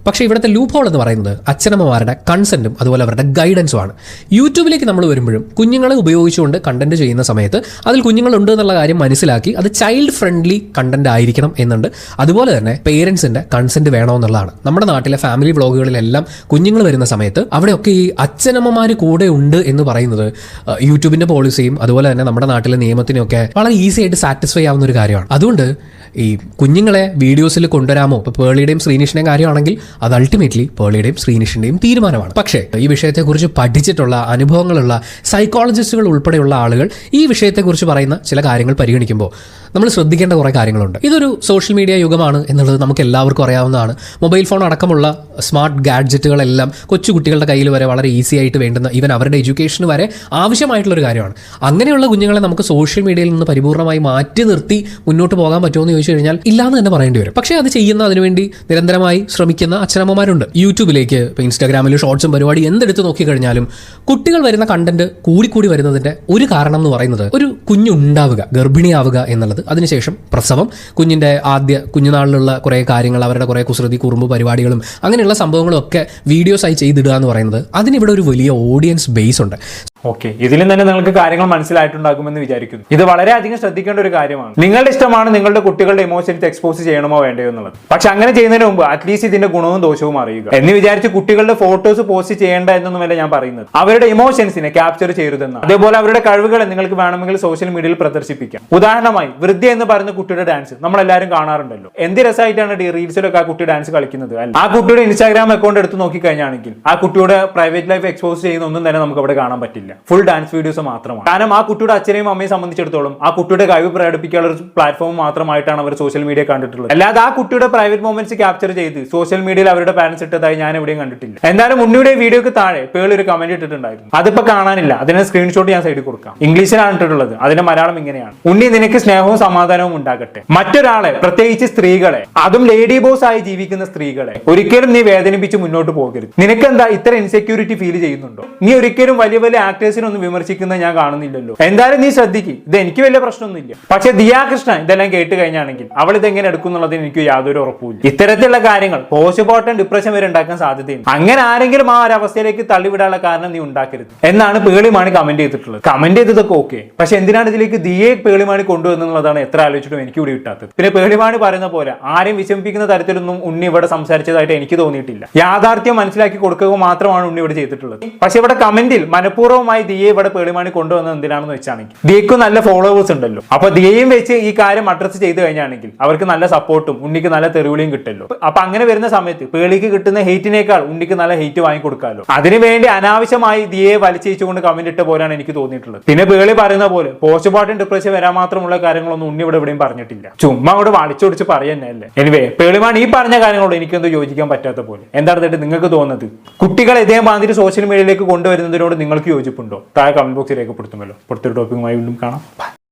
പക്ഷേ ഇവിടുത്തെ ലൂപ്പ് ഹോൾ എന്ന് പറയുന്നത് അച്ഛനമ്മമാരുടെ കൺസെന്റും അതുപോലെ അവരുടെ ഗൈഡൻസും ആണ്. യൂട്യൂബിലേക്ക് നമ്മൾ വരുമ്പോഴും കുഞ്ഞുങ്ങളെ ഉപയോഗിച്ചുകൊണ്ട് കണ്ടന്റ് ചെയ്യുന്ന സമയത്ത് അതിൽ കുഞ്ഞുങ്ങളുണ്ട് എന്നുള്ള കാര്യം മനസ്സിലാക്കി അത് ചൈൽഡ് ഫ്രണ്ട്ലി കണ്ടന്റ് ആയിരിക്കണം എന്നുണ്ട്. അതുപോലെ തന്നെ പേരൻസിന്റെ കൺസെന്റ് വേണമെന്നുള്ളതാണ് നമ്മുടെ നാട്ടിലെ ഫാമിലി വ്ളോഗുകളിലെല്ലാം കുഞ്ഞുങ്ങൾ വരുന്ന സമയത്ത് അവിടെയൊക്കെ ഈ അച്ഛനമ്മമാർ കൂടെ ഉണ്ട് എന്ന് പറയുന്നത് യൂട്യൂബിന്റെ പോളിസിയും അതുപോലെ തന്നെ നമ്മുടെ നാട്ടിലെ നിയമത്തിനൊക്കെ വളരെ ഈസി ആയിട്ട് സാറ്റിസ്ഫൈ ആവുന്ന ഒരു കാര്യമാണ്. അതുകൊണ്ട് ഈ കുഞ്ഞുങ്ങളെ വീഡിയോസിൽ കൊണ്ടുവരാമോ? ഇപ്പോൾ പേളിയുടെയും ശ്രീനിഷിന്റെയും കാര്യമാണെങ്കിൽ അത് അൾട്ടിമേറ്റ്ലി പേളിയുടെയും ശ്രീനിഷിന്റെയും തീരുമാനമാണ്. പക്ഷേ ഈ വിഷയത്തെക്കുറിച്ച് പഠിച്ചിട്ടുള്ള അനുഭവങ്ങളുള്ള സൈക്കോളജിസ്റ്റുകൾ ഉൾപ്പെടെയുള്ള ആളുകൾ ഈ വിഷയത്തെക്കുറിച്ച് പറയുന്ന ചില കാര്യങ്ങൾ പരിഗണിക്കുമ്പോൾ നമ്മൾ ശ്രദ്ധിക്കേണ്ട കുറേ കാര്യങ്ങളുണ്ട്. ഇതൊരു സോഷ്യൽ മീഡിയ യുഗമാണ് എന്നുള്ളത് നമുക്ക് എല്ലാവർക്കും അറിയാവുന്നതാണ്. മൊബൈൽ ഫോൺ അടക്കമുള്ള സ്മാർട്ട് ഗാഡ്ജറ്റുകളെല്ലാം കൊച്ചുകുട്ടികളുടെ കയ്യിൽ വരെ വളരെ ഈസി ആയിട്ട് വേണ്ടുന്ന ഈവൻ അവരുടെ എഡ്യൂക്കേഷന് വരെ ആവശ്യമായിട്ടുള്ള ഒരു കാര്യമാണ്. അങ്ങനെയുള്ള കുഞ്ഞുങ്ങളെ നമുക്ക് സോഷ്യൽ മീഡിയയിൽ നിന്ന് പരിപൂർണമായി മാറ്റി നിർത്തി മുന്നോട്ട് പോകാൻ പറ്റുമോ എന്ന് ചോദിച്ചു കഴിഞ്ഞാൽ ഇല്ലാന്ന് തന്നെ പറയേണ്ടി വരും. പക്ഷേ അത് ചെയ്യുന്ന അതിനുവേണ്ടി നിരന്തരമായി ശ്രമിക്കുന്ന അച്ഛനമ്മമാരുണ്ട്. യൂട്യൂബിലേക്ക് ഇപ്പോൾ ഇൻസ്റ്റാഗ്രാമിൽ ഷോർട്സും പരിപാടി എന്തെടുത്ത് നോക്കിക്കഴിഞ്ഞാലും കുട്ടികൾ വരുന്ന കണ്ടന്റ് കൂടിക്കൂടി വരുന്നതിന്റെ ഒരു കാരണം എന്ന് പറയുന്നത് ഒരു കുഞ്ഞുണ്ടാവുക ഗർഭിണിയാവുക എന്നുള്ളത്. അതിനുശേഷം പ്രസവം കുഞ്ഞിന്റെ ആദ്യ കുഞ്ഞുനാളിലുള്ള കുറേ കാര്യങ്ങൾ അവരുടെ കുറേ കുസൃതി കുറുമ്പ് പരിപാടികളും അങ്ങനെയുള്ള സംഭവങ്ങളും ഒക്കെ വീഡിയോസായി ചെയ്തിടുക എന്ന് പറയുന്നത് അതിനിവിടെ ഒരു വലിയ ഓഡിയൻസ് ബേസ് ഉണ്ട്. ഓക്കെ ഇതിലും തന്നെ നിങ്ങൾക്ക് കാര്യങ്ങൾ മനസ്സിലായിട്ടുണ്ടാകുമെന്ന് വിചാരിക്കുന്നു. ഇത് വളരെയധികം ശ്രദ്ധിക്കേണ്ട ഒരു കാര്യമാണ്. നിങ്ങളുടെ ഇഷ്ടമാണ് നിങ്ങളുടെ കുട്ടികളുടെ ഇമോഷൻസ് എക്സ്പോസ് ചെയ്യണമോ വേണ്ടയോ എന്നുള്ളത്. പക്ഷെ അങ്ങനെ ചെയ്യുന്നതിന് മുമ്പ് അറ്റ്ലീസ്റ്റ് ഇതിന്റെ ഗുണവും ദോഷവും അറിയുക. എന്ന് വിചാരിച്ച് കുട്ടികളുടെ ഫോട്ടോസ് പോസ്റ്റ് ചെയ്യേണ്ട എന്നൊന്നുമല്ല ഞാൻ പറയുന്നത്. അവരുടെ ഇമോഷൻസിനെ ക്യാപ്ചർ ചെയ്യരുതെന്ന് അതേപോലെ അവരുടെ കഴിവുകളെ നിങ്ങൾക്ക് വേണമെങ്കിൽ സോഷ്യൽ മീഡിയയിൽ പ്രദർശിപ്പിക്കാം. ഉദാഹരണമായി വൃദ്ധ എന്ന് പറയുന്ന കുട്ടിയുടെ ഡാൻസ് നമ്മൾ എല്ലാവരും കാണാറുണ്ടല്ലോ. എന്ത് രസമായിട്ടാണ് റീൽസിലൊക്കെ ആ കുട്ടി ഡാൻസ് കളിക്കുന്നത്? ആ കുട്ടിയുടെ ഇൻസ്റ്റാഗ്രാം അക്കൗണ്ട് എടുത്ത് നോക്കിക്കഴിഞ്ഞാണെങ്കിൽ ആ കുട്ടിയുടെ പ്രൈവറ്റ് ലൈഫ് എക്സ്പോസ് ചെയ്യുന്ന ഒന്നും തന്നെ നമുക്ക് അവിടെ കാണാൻ പറ്റില്ല. ഫുൾ ഡാൻസ് വീഡിയോസ് മാത്രമാണ്. കാരണം ആ കുട്ടിയുടെ അച്ഛനെയും അമ്മയെ സംബന്ധിച്ചിടത്തോളം ആ കുട്ടിയുടെ കഴിവ് പ്രകടിപ്പിക്കാനുള്ള ഒരു പ്ലാറ്റ്ഫോം മാത്രമായിട്ടാണ് അവർ സോഷ്യൽ മീഡിയ കണ്ടിട്ടുള്ളത്. അല്ലാതെ ആ കുട്ടിയുടെ പ്രൈവറ്റ് മൊമെന്റ്സ് ക്യാപ്ചർ ചെയ്ത് സോഷ്യൽ മീഡിയയിൽ അവരുടെ പാരന്റ്സ് ഇട്ടതായി ഞാൻ എവിടെയും കണ്ടിട്ടില്ല. എന്തായാലും ഉണ്ണിയുടെ വീഡിയോക്ക് താഴെ പേളി ഒരു കമന്റ് ഇട്ടിട്ടുണ്ടായിരുന്നു. അതിപ്പോ കാണാനില്ല. അതിന് സ്ക്രീൻഷോട്ട് ഞാൻ സൈഡിൽ കൊടുക്കാം. ഇംഗ്ലീഷിലാണ് ഇട്ടിട്ടുള്ളത്. അതിന്റെ മലയാളം ഇങ്ങനെയാണ്. ഉണ്ണി നിനക്ക് സ്നേഹവും സമാധാനവും ഉണ്ടാകട്ടെ. മറ്റൊരാളെ പ്രത്യേകിച്ച് സ്ത്രീകളെ അതും ലേഡി ബോസ് ആയി ജീവിക്കുന്ന സ്ത്രീകളെ ഒരിക്കലും നീ വേദനിപ്പിച്ച് മുന്നോട്ട് പോകരുത്. നിനക്കെന്താ ഇത്ര ഇൻസെക്യൂരിറ്റി ഫീൽ ചെയ്യുന്നുണ്ടോ? നീ ഒരിക്കലും വലിയ വലിയ ആക്ടേഴ്സിനൊന്നും വിമർശിക്കുന്ന ഞാൻ കാണുന്നില്ലല്ലോ. എന്തായാലും നീ ശ്രദ്ധിക്കും. ഇത് എനിക്ക് വലിയ പ്രശ്നമൊന്നുമില്ല. പക്ഷെ ദിയാ കൃഷ്ണ ഇതെല്ലാം കേട്ട് കഴിഞ്ഞാണെങ്കിൽ അവൾ ഇതെങ്ങനെ എടുക്കും എന്നുള്ളതിന് എനിക്ക് യാതൊരു ഉറപ്പുമില്ല. ഇത്തരത്തിലുള്ള കാര്യങ്ങൾ പോസ്റ്റ്മോർട്ടം ഡിപ്രഷൻ വരെ ഉണ്ടാക്കാൻ സാധ്യതയുണ്ട്. അങ്ങനെ ആരെങ്കിലും ആ ഒരു അവസ്ഥയിലേക്ക് തള്ളിവിടാനുള്ള കാരണം നീ ഉണ്ടാക്കരുത്. എന്നാണ് പേളിമാണി കമന്റ് ചെയ്തിട്ടുള്ളത്. കമന്റ് ചെയ്തതൊക്കെ ഓക്കെ പക്ഷെ എന്തിനാണ് ഇതിലേക്ക് ദിയെ പേളിമാണി കൊണ്ടുവന്നുള്ളതാണ് എത്ര ആലോചിച്ചിട്ടും എനിക്ക് കൂടി കിട്ടാത്തത്. പിന്നെ പേളിമാണി പറയുന്ന പോലെ ആരെയും വിഷമിപ്പിക്കുന്ന തരത്തിലൊന്നും ഉണ്ണി ഇവിടെ സംസാരിച്ചതായിട്ട് എനിക്ക് തോന്നിയിട്ടില്ല. യാഥാർത്ഥ്യം മനസ്സിലാക്കി കൊടുക്കുക മാത്രമാണ് ഉണ്ണി ഇവിടെ ചെയ്തിട്ടുള്ളത്. പക്ഷെ ഇവിടെ കമന്റിൽ മനഃപൂർവമായി ദിയെ ഇവിടെ പേളിമാണി കൊണ്ടുവന്നത് എന്തിനാണെന്ന് വെച്ചാണെങ്കിൽ ദിയക്കും നല്ല ഫോളോവേഴ്സ് ഉണ്ടല്ലോ. അപ്പൊ ദിയെയും വെച്ച് ഈ കാര്യം അഡ്രസ് ചെയ്ത് കഴിഞ്ഞാണെങ്കിൽ അവർക്ക് നല്ല സപ്പോർട്ടും ഉണ്ണിക്ക് നല്ല തെറിവിളിയും കിട്ടല്ലോ. അപ്പൊ അങ്ങനെ വരുന്ന സമയത്ത് പേളിക്ക് കിട്ടുന്ന ഹെയ്റ്റിനേക്കാൾ ഉണ്ണിക്ക് നല്ല ഹെയ്റ്റ് വാങ്ങി കൊടുക്കാമല്ലോ അതിനുവേണ്ടി അനാവശ്യമായി ദിയെ വലിച്ചയിച്ചുകൊണ്ട് കമന്റ് ഇട്ട് പോലെയാണ് എനിക്ക് തോന്നിയിട്ടുള്ളത്. പിന്നെ പേളി പറയുന്ന പോലെ പോസ്റ്റ് പോസ്റ്റ്മോർട്ടം ഡിപ്രഷൻ വരാൻ മാത്രമുള്ള കാര്യങ്ങളൊന്നും ഉണ്ണി ഇവിടെ എവിടെയും പറഞ്ഞിട്ടില്ല. ചുമ്മാ അവിടെ വളിച്ചൊടിച്ച് പറയുന്നേ അല്ലേ എനിവേ പേളിമാണ് ഈ പറഞ്ഞ കാര്യങ്ങളോട് എനിക്കൊന്നും യോജിക്കാൻ പറ്റാത്ത പോലെ. എന്താണ് എന്നിട്ട് നിങ്ങൾക്ക് തോന്നുന്നത്? കുട്ടികൾ ഇതേമാതിരി സോഷ്യൽ മീഡിയയിലേക്ക് കൊണ്ടുവരുന്നതിനോട് നിങ്ങൾക്ക് യോജിപ്പുണ്ടോ? താഴെ കമന്റ് ബോക്സിൽ രേഖപ്പെടുത്തുമല്ലോ പുറത്തൊരു ടോപ്പിക്കുമായി വീണ്ടും കാണാം.